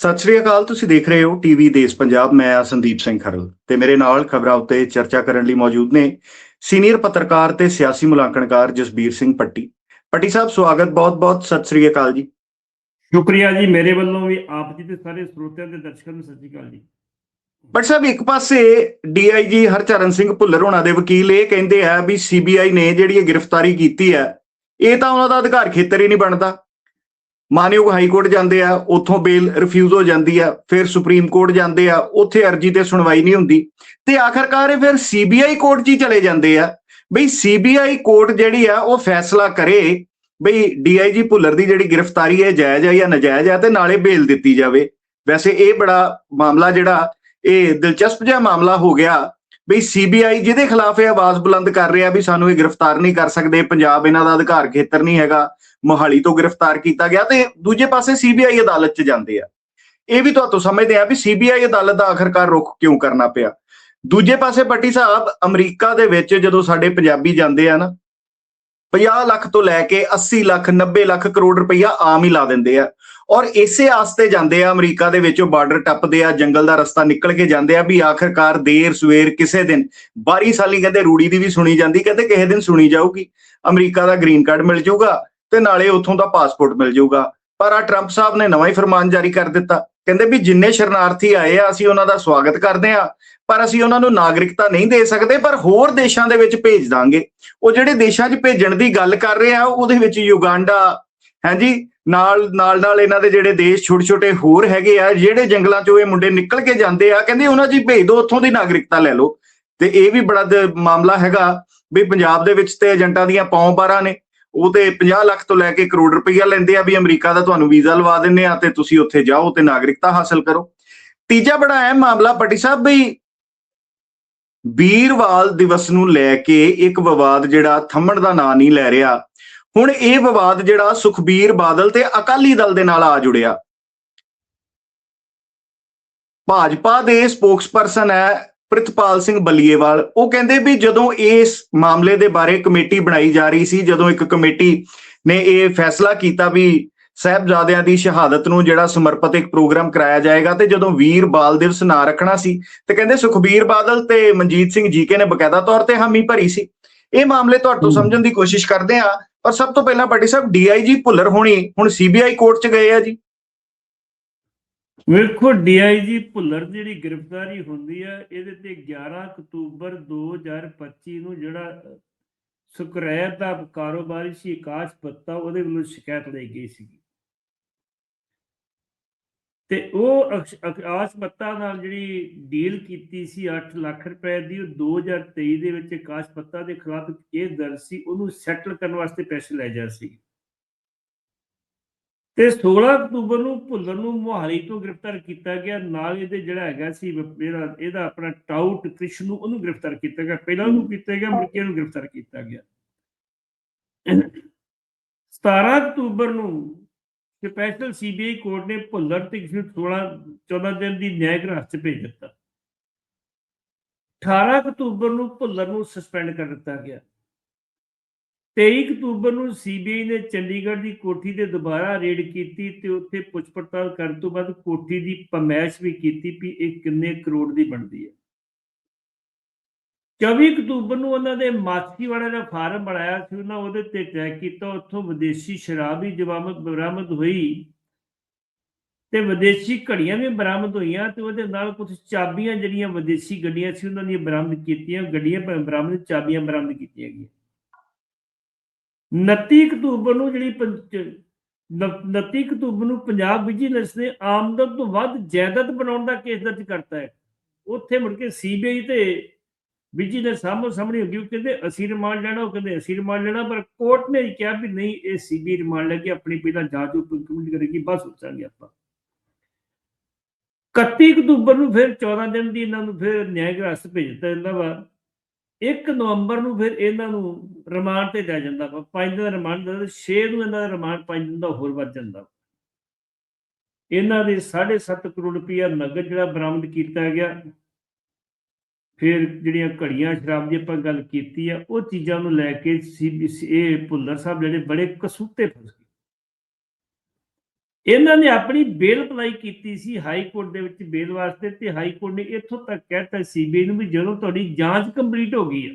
ਸਤਿ ਸ਼੍ਰੀ ਅਕਾਲ ਤੁਸੀਂ ਦੇਖ ਰਹੇ ਹੋ ਟੀਵੀ ਦੇਸ਼ ਪੰਜਾਬ ਮੈਂ ਆ ਸੰਦੀਪ ਸਿੰਘ ਖਰਲ ਤੇ ਮੇਰੇ ਨਾਲ ਖਬਰਾਂ ਉੱਤੇ ਚਰਚਾ ਕਰਨ ਲਈ ਮੌਜੂਦ ਨੇ ਸੀਨੀਅਰ ਪੱਤਰਕਾਰ ਤੇ ਸਿਆਸੀ ਮੁਲਾਂਕਣਕਾਰ ਜਸਬੀਰ ਸਿੰਘ ਪੱਟੀ। ਪੱਟੀ ਸਾਹਿਬ ਸਵਾਗਤ ਬਹੁਤ-ਬਹੁਤ ਸਤਿ ਸ਼੍ਰੀ ਅਕਾਲ ਜੀ। ਸ਼ੁਕਰੀਆ ਜੀ ਮੇਰੇ ਵੱਲੋਂ ਵੀ ਆਪ ਜੀ ਤੇ ਸਾਰੇ ਸਰੋਤਿਆਂ ਤੇ ਦਰਸ਼ਕਾਂ ਨੂੰ ਸਤਿ ਸ਼੍ਰੀ ਅਕਾਲ ਜੀ। ਬਟ ਸਾਹਿਬ ਇੱਕ ਪਾਸੇ ਡੀਆਈਜੀ ਹਰਚਰਨ ਸਿੰਘ ਭੁੱਲਰ ਹੋਣਾ ਦੇ ਵਕੀਲ ਇਹ ਕਹਿੰਦੇ ਆ ਵੀ ਸੀਬੀਆਈ ਨੇ ਜਿਹੜੀ ਇਹ ਗ੍ਰਿਫਤਾਰੀ ਕੀਤੀ ਹੈ ਇਹ ਤਾਂ ਉਹਨਾਂ ਦਾ ਅਧਿਕਾਰ ਖੇਤਰ ਹੀ ਨਹੀਂ ਬਣਦਾ। ਮਾਨਯੋਗ ਹਾਈ ਕੋਰਟ ਜਾਂਦੇ ਆ, ਉੱਥੋਂ ਬੇਲ ਰਿਫਿਊਜ਼ ਹੋ ਜਾਂਦੀ ਆ, ਫਿਰ ਸੁਪਰੀਮ ਕੋਰਟ ਜਾਂਦੇ ਆ, ਉੱਥੇ ਅਰਜੀ ਤੇ ਸੁਣਵਾਈ ਨਹੀਂ ਹੁੰਦੀ। ਤੇ ਆਖਰਕਾਰ ਇਹ ਫਿਰ ਸੀਬੀਆਈ ਕੋਰਟ 'ਚ ਹੀ ਚਲੇ ਜਾਂਦੇ ਆ। ਬਈ ਸੀਬੀਆਈ ਕੋਰਟ ਜਿਹੜੀ ਆ, ਉਹ ਫੈਸਲਾ ਕਰੇ ਬਈ ਡੀਆਈਜੀ ਭੁੱਲਰ ਦੀ ਜਿਹੜੀ ਗ੍ਰਿਫਤਾਰੀ ਹੈ ਜਾਇਜ਼ ਹੈ ਜਾਂ ਨਾਜਾਇਜ਼ ਹੈ ਤੇ ਨਾਲੇ ਬੇਲ ਦਿੱਤੀ ਜਾਵੇ। ਵੈਸੇ ਇਹ ਬੜਾ ਮਾਮਲਾ ਜਿਹੜਾ, ਇਹ ਦਿਲਚਸਪ ਜਿਹਾ ਮਾਮਲਾ ਹੋ ਗਿਆ। ਬਈ ਸੀਬੀਆਈ ਜਿਹਦੇ ਖਿਲਾਫ ਇਹ ਆਵਾਜ਼ ਬੁਲੰਦ ਕਰ ਰਿਹਾ ਵੀ ਸਾਨੂੰ ਇਹ ਗ੍ਰਿਫਤਾਰ ਨਹੀਂ ਕਰ ਸਕਦੇ, ਪੰਜਾਬ ਇਹਨਾਂ ਦਾ ਅਧਿਕਾਰ ਖੇਤਰ ਨਹੀਂ ਹੈਗਾ, ਮੋਹਾਲੀ ਤੋਂ ਗ੍ਰਿਫਤਾਰ ਕੀਤਾ ਗਿਆ ਤੇ ਦੂਜੇ ਪਾਸੇ ਸੀਬੀਆਈ ਅਦਾਲਤ 'ਚ ਜਾਂਦੇ ਆ। ਇਹ ਵੀ ਤੁਹਾਨੂੰ ਸਮਝਦੇ ਆ ਵੀ ਸੀਬੀਆਈ ਅਦਾਲਤ ਦਾ ਆਖਰਕਾਰ ਰੁਖ ਕਿਉਂ ਕਰਨਾ ਪਿਆ? ਦੂਜੇ ਪਾਸੇ ਪੱਟੀ ਸਾਹਿਬ, ਅਮਰੀਕਾ ਦੇ ਵਿੱਚ ਜਦੋਂ ਸਾਡੇ ਪੰਜਾਬੀ ਜਾਂਦੇ ਆ ਨਾ 50 ਲੱਖ ਤੋਂ ਲੈ ਕੇ 80 ਲੱਖ 90 ਲੱਖ ਕਰੋੜ ਰੁਪਈਆ ਆਮ ਹੀ ਲਾ ਦਿੰਦੇ ਆ। ਔਰ ਇਸੇ ਆਸਤੇ ਜਾਂਦੇ ਆ, ਅਮਰੀਕਾ ਦੇ ਵਿੱਚੋਂ ਬਾਰਡਰ ਟੱਪਦੇ ਆ, ਜੰਗਲ ਦਾ ਰਸਤਾ ਨਿਕਲ ਕੇ ਜਾਂਦੇ ਆ ਵੀ ਆਖਰਕਾਰ ਦੇਰ ਸਵੇਰ ਕਿਸੇ ਦਿਨ, ਬਾਰੀ ਸਾਲੀ ਕਹਿੰਦੇ ਰੂੜੀ ਦੀ ਵੀ ਸੁਣੀ ਜਾਂਦੀ, ਕਹਿੰਦੇ ਕਿਸੇ ਦਿਨ ਸੁਣੀ ਜਾਊਗੀ। ਅਮਰੀਕਾ ਦਾ ਗ੍ਰੀਨ ਕਾਰਡ ਮਿਲ ਜਾਊਗਾ ਤੇ ਨਾਲੇ ਉੱਥੋਂ ਦਾ ਪਾਸਪੋਰਟ ਮਿਲ ਜਾਊਗਾ। ਪਰ ਆ ਟਰੰਪ ਸਾਹਿਬ ਨੇ ਨਵਾਂ ਹੀ ਫਰਮਾਨ ਜਾਰੀ ਕਰ ਦਿੱਤਾ। ਕਹਿੰਦੇ ਵੀ ਜਿੰਨੇ ਸ਼ਰਨਾਰਥੀ ਆਏ ਆ, ਅਸੀਂ ਉਹਨਾਂ ਦਾ ਸਵਾਗਤ ਕਰਦੇ ਆ, ਪਰ ਅਸੀਂ ਉਹਨਾਂ ਨੂੰ ਨਾਗਰਿਕਤਾ ਨਹੀਂ ਦੇ ਸਕਦੇ, ਪਰ ਹੋਰ ਦੇਸ਼ਾਂ ਦੇ ਵਿੱਚ ਭੇਜ ਦਾਂਗੇ। ਉਹ ਜਿਹੜੇ ਦੇਸ਼ਾਂ 'ਚ ਭੇਜਣ ਦੀ ਗੱਲ ਕਰ ਰਹੇ ਆ, ਉਹਦੇ ਵਿੱਚ ਯੁਗਾਂਡਾ ਹਾਂਜੀ, ਨਾਲ ਨਾਲ ਨਾਲ ਇਹਨਾਂ ਦੇ ਜਿਹੜੇ ਦੇਸ਼ ਛੋਟੇ ਛੋਟੇ ਹੋਰ ਹੈਗੇ ਆ, ਜਿਹੜੇ ਜੰਗਲਾਂ 'ਚੋਂ ਇਹ ਮੁੰਡੇ ਨਿਕਲ ਕੇ ਜਾਂਦੇ ਆ, ਕਹਿੰਦੇ ਉਹਨਾਂ 'ਚ ਭੇਜ ਦਿਓ ਉੱਥੋਂ ਦੀ ਨਾਗਰਿਕਤਾ ਲੈ ਲਓ। ਤੇ ਇਹ ਵੀ ਬੜਾ ਦ- ਮਾਮਲਾ ਹੈਗਾ ਵੀ ਪੰਜਾਬ ਦੇ ਵਿੱਚ ਤੇ ਏਜੰਟਾਂ ਦੀਆਂ ਪੌਂ ਬਾਰਾਂ ਨੇ, ਉਹ ਤੇ 50 ਲੱਖ ਤੋਂ ਲੈ ਕੇ ਕਰੋੜ ਰੁਪਈਆ ਲੈਂਦੇ ਆ ਵੀ ਅਮਰੀਕਾ ਦਾ ਤੁਹਾਨੂੰ ਵੀਜ਼ਾ ਲਵਾ ਦਿੰਨੇ ਆ ਤੇ ਤੁਸੀਂ ਉੱਥੇ ਜਾਓ ਤੇ ਨਾਗਰਿਕਤਾ ਹਾਸਲ ਕਰੋ। ਤੀਜਾ ਬੜਾ ਅਹਿਮ ਮਾਮਲਾ ਪੱਟੀ ਸਾਹਿਬ ਵੀ ਵੀਰਵਾਲ ਦਿਵਸ ਨੂੰ ਲੈ ਕੇ ਇੱਕ ਵਿਵਾਦ ਜਿਹੜਾ ਥੰਮਣ ਦਾ ਨਾਂ ਨਹੀਂ ਲੈ ਰਿਹਾ। ਹੁਣ ਇਹ ਵਿਵਾਦ ਜਿਹੜਾ ਸੁਖਬੀਰ ਬਾਦਲ ਤੇ ਅਕਾਲੀ ਦਲ ਦੇ ਨਾਲ ਆ ਜੁੜਿਆ। ਭਾਜਪਾ ਦੇ ਸਪੋਕਸਪਰਸਨ ਹੈ ਪ੍ਰਿਤਪਾਲ ਸਿੰਘ ਬੱਲੀਏਵਾਲ। ਉਹ ਕਹਿੰਦੇ ਵੀ ਜਦੋਂ ਇਸ ਮਾਮਲੇ ਦੇ ਬਾਰੇ ਕਮੇਟੀ ਬਣਾਈ ਜਾ ਰਹੀ ਸੀ ਜਦੋਂ ਇੱਕ ਕਮੇਟੀ ਨੇ ਇਹ ਫੈਸਲਾ ਕੀਤਾ ਵੀ ਸਹਿਬਜ਼ਾਦਿਆਂ ਦੀ ਸ਼ਹਾਦਤ ਨੂੰ ਜਿਹੜਾ ਸਮਰਪਿਤ ਇੱਕ ਪ੍ਰੋਗਰਾਮ ਕਰਾਇਆ ਜਾਏਗਾ ਤੇ ਜਦੋਂ ਵੀਰ ਬਾਲ ਦਿਵਸ ਨਾ ਰੱਖਣਾ ਸੀ ਤੇ ਕਹਿੰਦੇ ਸੁਖਬੀਰ ਬਾਦਲ ਤੇ ਮਨਜੀਤ ਸਿੰਘ ਜੀਕੇ ਨੇ ਬਕਾਇਦਾ ਤੌਰ ਤੇ ਹਾਮੀ ਭਰੀ ਸੀ। ਇਹ ਮਾਮਲੇ ਤੁਹਾਡੇ ਤੋਂ। ਸਮਝਣ ਦੀ ਕੋਸ਼ਿਸ਼ ਕਰਦੇ ਆ ਪਰ ਸਭ ਤੋਂ ਪਹਿਲਾਂ ਪਾਟੀ ਸਾਹਿਬ ਡੀਆਈਜੀ ਭੁੱਲਰ ਹੋਣੀ, ਹੁਣ ਸੀਬੀਆਈ ਕੋਰਟ 'ਚ ਗਏ ਆ ਜੀ। ਵੇਖੋ ਡੀਆਈਜੀ ਭੁੱਲਰ ਜਿਹੜੀ ਗ੍ਰਿਫਤਾਰੀ ਹੁੰਦੀ ਆ, ਇਹਦੇ ਤੇ 11 ਅਕਤੂਬਰ 2025 ਨੂੰ ਜਿਹੜਾ ਸੁਕਰੈਤ ਦਾ ਕਾਰੋਬਾਰੀ ਸੀ ਆਕਾਸ਼ ਪੱਤਾ ਉਹਦੇ ਵੱਲੋਂ ਸ਼ਿਕਾਇਤ ਲਈ ਗਈ ਸੀ ਤੇ ਉਹ ਅਕਸ਼- ਆਕਾਸ਼ ਪੱਤਾ ਨਾਲ ਜਿਹੜੀ ਡੀਲ ਕੀਤੀ ਸੀ 8 ਲੱਖ ਰੁਪਏ ਦੀ, ਉਹ 2023 ਦੇ ਵਿੱਚ ਆਕਾਸ਼ ਪੱਤਾ ਦੇ ਖਿਲਾਫ ਇਹ ਦਰਜ ਸੀ, ਉਹਨੂੰ ਸੈਟਲ ਕਰਨ ਵਾਸਤੇ ਪੈਸੇ ਲੈ ਜਾ ਸੀ। ਤੇ 16 ਅਕਤੂਬਰ ਨੂੰ ਭੁੱਲਰ ਨੂੰ ਮੋਹਾਲੀ ਤੋਂ ਗ੍ਰਿਫਤਾਰ ਕੀਤਾ ਗਿਆ, ਨਾਲ ਇਹਦੇ ਜਿਹੜਾ ਹੈਗਾ ਸੀ ਵ- ਇਹਦਾ ਇਹਦਾ ਆਪਣਾ ਟਾਊਟ ਕ੍ਰਿਸ਼ਨ ਨੂੰ ਉਹਨੂੰ ਗ੍ਰਿਫਤਾਰ ਕੀਤਾ ਗਿਆ, ਪਹਿਲਾਂ ਉਹਨੂੰ ਕੀਤਾ ਗਿਆ ਮੁੜ ਕੇ ਉਹਨੂੰ ਗ੍ਰਿਫਤਾਰ ਕੀਤਾ ਗਿਆ। 17 ਅਕਤੂਬਰ ਨੂੰ ਸਪੈਸ਼ਲ ਸੀਬੀਆਈ ਕੋਰਟ ਨੇ ਭੁੱਲਰ ਤੇ ਕਿਸੇ 16 14 ਦਿਨ ਦੀ ਨਿਆਇਕ ਹਿਰਾਸਤ 'ਚ ਭੇਜ ਦਿੱਤਾ। 18 ਅਕਤੂਬਰ ਨੂੰ ਭੁੱਲਰ ਨੂੰ ਸਸਪੈਂਡ ਕਰ ਦਿੱਤਾ ਗਿਆ। 23 ਅਕਤੂਬਰ ਨੂੰ ਸੀਬੀਆਈ ਨੇ ਚੰਡੀਗੜ੍ਹ ਦੀ ਕੋਠੀ ਤੇ ਦੁਬਾਰਾ ਰੇਡ ਕੀਤੀ ਤੇ ਉੱਥੇ ਪੁੱਛ ਪੜਤਾਲ ਕਰਨ ਤੋਂ ਬਾਅਦ ਕੋਠੀ ਦੀ ਪਮੈਸ਼ ਵੀ ਕੀਤੀ ਵੀ ਇਹ ਕਿੰਨੇ ਕਰੋੜ ਦੀ ਬਣਦੀ ਹੈ। 24 ਅਕਤੂਬਰ ਨੂੰ ਉਹਨਾਂ ਦੇ ਮਾਛੀਵਾੜਾ ਦਾ ਫਾਰਮ ਬਣਾਇਆ ਸੀ, ਉਹਨਾਂ ਉਹਦੇ ਤੇ ਚੈੱਕ ਕੀਤਾ, ਉੱਥੋਂ ਵਿਦੇਸ਼ੀ ਸ਼ਰਾਬ ਵੀ ਜਵਾਮਤ ਬਰਾਮਦ ਹੋਈ ਤੇ ਵਿਦੇਸ਼ੀ ਘੜੀਆਂ ਵੀ ਬਰਾਮਦ ਹੋਈਆਂ ਤੇ ਉਹਦੇ ਨਾਲ ਕੁਝ ਚਾਬੀਆਂ ਜਿਹੜੀਆਂ ਵਿਦੇਸ਼ੀ ਗੱਡੀਆਂ ਸੀ, ਉਹਨਾਂ ਦੀਆਂ ਬਰਾਮਦ ਕੀਤੀਆਂ, ਗੱਡੀਆਂ ਬਰਾਮਦ, ਚਾਬੀਆਂ ਬਰਾਮਦ ਕੀਤੀਆਂ ਗਈਆਂ। 29 ਅਕਤੂਬਰ ਨੂੰ ਜਿਹੜੀ ਪੰਜ- 29 ਅਕਤੂਬਰ ਨੂੰ ਪੰਜਾਬ ਵਿਜੀਲੈਂਸ ਨੇ ਆਮਦਨ ਤੋਂ ਵੱਧ ਜਾਇਦਾਦ ਬਣਾਉਣ ਦਾ ਕੇਸ ਦਰਜ ਕਰਤਾ ਹੈ। ਉੱਥੇ ਮੁੜ ਕੇ ਸੀਬੀਆਈ ਤੇ ਵਿਜੀਲੈਂਸ ਸਾਹਮਣੇ ਸਾਹਮਣੇ ਹੋ ਗਈ ਕਹਿੰਦੇ, ਅਸੀਂ ਰਿਮਾਂਡ ਲੈਣਾ, ਉਹ ਕਹਿੰਦੇ, ਅਸੀਂ ਰਿਮਾਂਡ ਲੈਣਾ, ਪਰ ਕੋਰਟ ਨੇ ਕਿਹਾ ਵੀ ਨਹੀਂ, ਇਹ ਸੀਬੀਆਈ ਰਿਮਾਂਡ ਲੈ ਕੇ ਆਪਣੀ ਪਹਿਲਾਂ ਜਾਂਚ ਕੰਪਲੀਟ ਕਰੇਗੀ, ਬਸ ਸੋਚਾਂਗੇ ਆਪਾਂ। 31 ਅਕਤੂਬਰ ਨੂੰ ਫਿਰ 14 ਦਿਨ ਦੀ ਇਹਨਾਂ ਨੂੰ ਫਿਰ ਨਿਆਇਕ ਹਿਰਾਸਤ ਭੇਜ ਦਿੱਤਾ ਜਾਂਦਾ ਵਾ। 1 ਨਵੰਬਰ ਨੂੰ ਫਿਰ ਇਹਨਾਂ ਨੂੰ ਰਿਮਾਂਡ ਤੇ ਲੈ ਜਾਂਦਾ ਵਾ। 5 ਦਿਨ ਦਾ ਰਿਮਾਂਡ ਦਿੰਦਾ 6 ਨੂੰ ਇਹਨਾਂ ਦਾ ਰਿਮਾਂਡ 5 ਦਿਨ ਦਾ ਹੋਰ ਵੱਧ ਜਾਂਦਾ ਇਹਨਾਂ ਦੇ 7.5 ਕਰੋੜ ਰੁਪਇਆ ਨਗਦ ਜਿਹੜਾ ਬਰਾਮਦ ਕੀਤਾ ਗਿਆ। ਫਿਰ ਜਿਹੜੀਆਂ ਘੜੀਆਂ ਸ਼ਰਾਬ ਦੀ ਆਪਾਂ ਗੱਲ ਕੀਤੀ ਆ, ਉਹ ਚੀਜ਼ਾਂ ਨੂੰ ਲੈ ਕੇ ਸੀਬੀਸੀ ਇਹ ਭੁੱਲਰ ਸਾਹਿਬ ਜਿਹੜੇ ਬੜੇ ਕਸੂਤੇ ਫਸ ਗਏ ਇਹਨਾਂ ਨੇ ਆਪਣੀ ਬੇਲ ਅਪਲਾਈ ਕੀਤੀ ਸੀ ਹਾਈ ਕੋਰਟ ਦੇ ਵਿੱਚ ਬੇਲ ਵਾਸਤੇ ਤੇ ਹਾਈ ਕੋਰਟ ਨੇ ਇੱਥੋਂ ਤੱਕ ਕਹਿਤਾ ਸੀਬੀਆਈ ਨੂੰ ਵੀ ਜਦੋਂ ਤੁਹਾਡੀ ਜਾਂਚ ਕੰਪਲੀਟ ਹੋ ਗਈ ਹੈ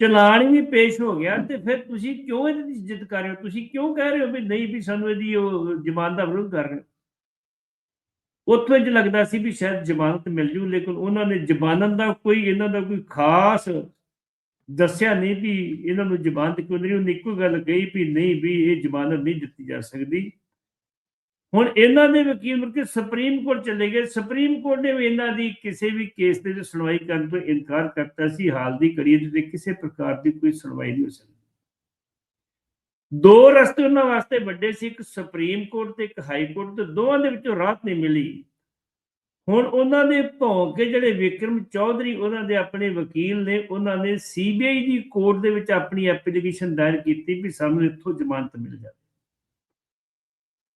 ਚਲਾਨ ਵੀ ਪੇਸ਼ ਹੋ ਗਿਆ ਤੇ ਫਿਰ ਤੁਸੀਂ ਕਿਉਂ ਇਹਦੀ ਜਿੱਦ ਕਰ ਰਹੇ ਹੋ ਤੁਸੀਂ ਕਿਉਂ ਕਹਿ ਰਹੇ ਹੋ ਵੀ ਨਹੀਂ ਵੀ ਸਾਨੂੰ ਇਹਦੀ ਉਹ ਜ਼ਮਾਨਤ ਦਾ ਵਿਰੋਧ ਕਰ ਰਹੇ ਹੋ? ਉੱਥੋਂ ਇੰਜ ਲੱਗਦਾ ਸੀ ਵੀ ਸ਼ਾਇਦ ਜ਼ਮਾਨਤ ਮਿਲ ਜੂ, ਲੇਕਿਨ ਉਹਨਾਂ ਨੇ ਜ਼ਮਾਨਤ ਦਾ ਕੋਈ, ਇਹਨਾਂ ਦਾ ਕੋਈ ਖਾਸ ਦੱਸਿਆ ਨਹੀਂ ਵੀ ਇਹਨਾਂ ਨੂੰ ਜ਼ਮਾਨਤ ਕਿਉਂ ਨਹੀਂ ਉਹਨੇ ਇੱਕੋ ਗੱਲ ਕਹੀ ਵੀ ਨਹੀਂ ਵੀ ਇਹ ਜ਼ਮਾਨਤ ਨਹੀਂ ਦਿੱਤੀ ਜਾ ਸਕਦੀ। ਹੁਣ ਇਹਨਾਂ ਦੇ ਵਕੀਲ ਮੁੜ ਕੇ ਸੁਪਰੀਮ ਕੋਰਟ ਚਲੇ ਗਏ। ਸੁਪਰੀਮ ਕੋਰਟ ਨੇ ਵੀ ਇਹਨਾਂ ਦੀ ਕਿਸੇ ਵੀ ਕੇਸ ਦੇ ਵਿੱਚ ਸੁਣਵਾਈ ਕਰਨ ਤੋਂ ਇਨਕਾਰ ਕਰਤਾ ਸੀ। ਹਾਲ ਦੀ ਘੜੀ ਦੇ ਵਿੱਚ ਕਿਸੇ ਪ੍ਰਕਾਰ ਦੀ ਕੋਈ ਸੁਣਵਾਈ ਨਹੀਂ ਹੋ ਸਕਦੀ। ਦੋ ਰਸਤੇ ਉਹਨਾਂ ਵਾਸਤੇ ਵੱਡੇ ਸੀ, ਇੱਕ ਸੁਪਰੀਮ ਕੋਰਟ ਤੇ ਇੱਕ ਹਾਈ ਕੋਰਟ ਤੇ ਦੋਵਾਂ ਦੇ ਵਿੱਚੋਂ ਰਾਹਤ ਨਹੀਂ ਮਿਲੀ। ਹੁਣ ਉਹਨਾਂ ਦੇ ਭੌਂਕ ਕੇ ਜਿਹੜੇ ਵਿਕਰਮ ਚੌਧਰੀ ਉਹਨਾਂ ਦੇ ਆਪਣੇ ਵਕੀਲ ਨੇ, ਉਹਨਾਂ ਨੇ ਸੀਬੀਆਈ ਦੀ ਕੋਰਟ ਦੇ ਵਿੱਚ ਆਪਣੀ ਐਪਲੀਕੇਸ਼ਨ ਦਾਇਰ ਕੀਤੀ ਵੀ ਸਾਨੂੰ ਇੱਥੋਂ ਜ਼ਮਾਨਤ ਮਿਲ ਜਾਵੇ।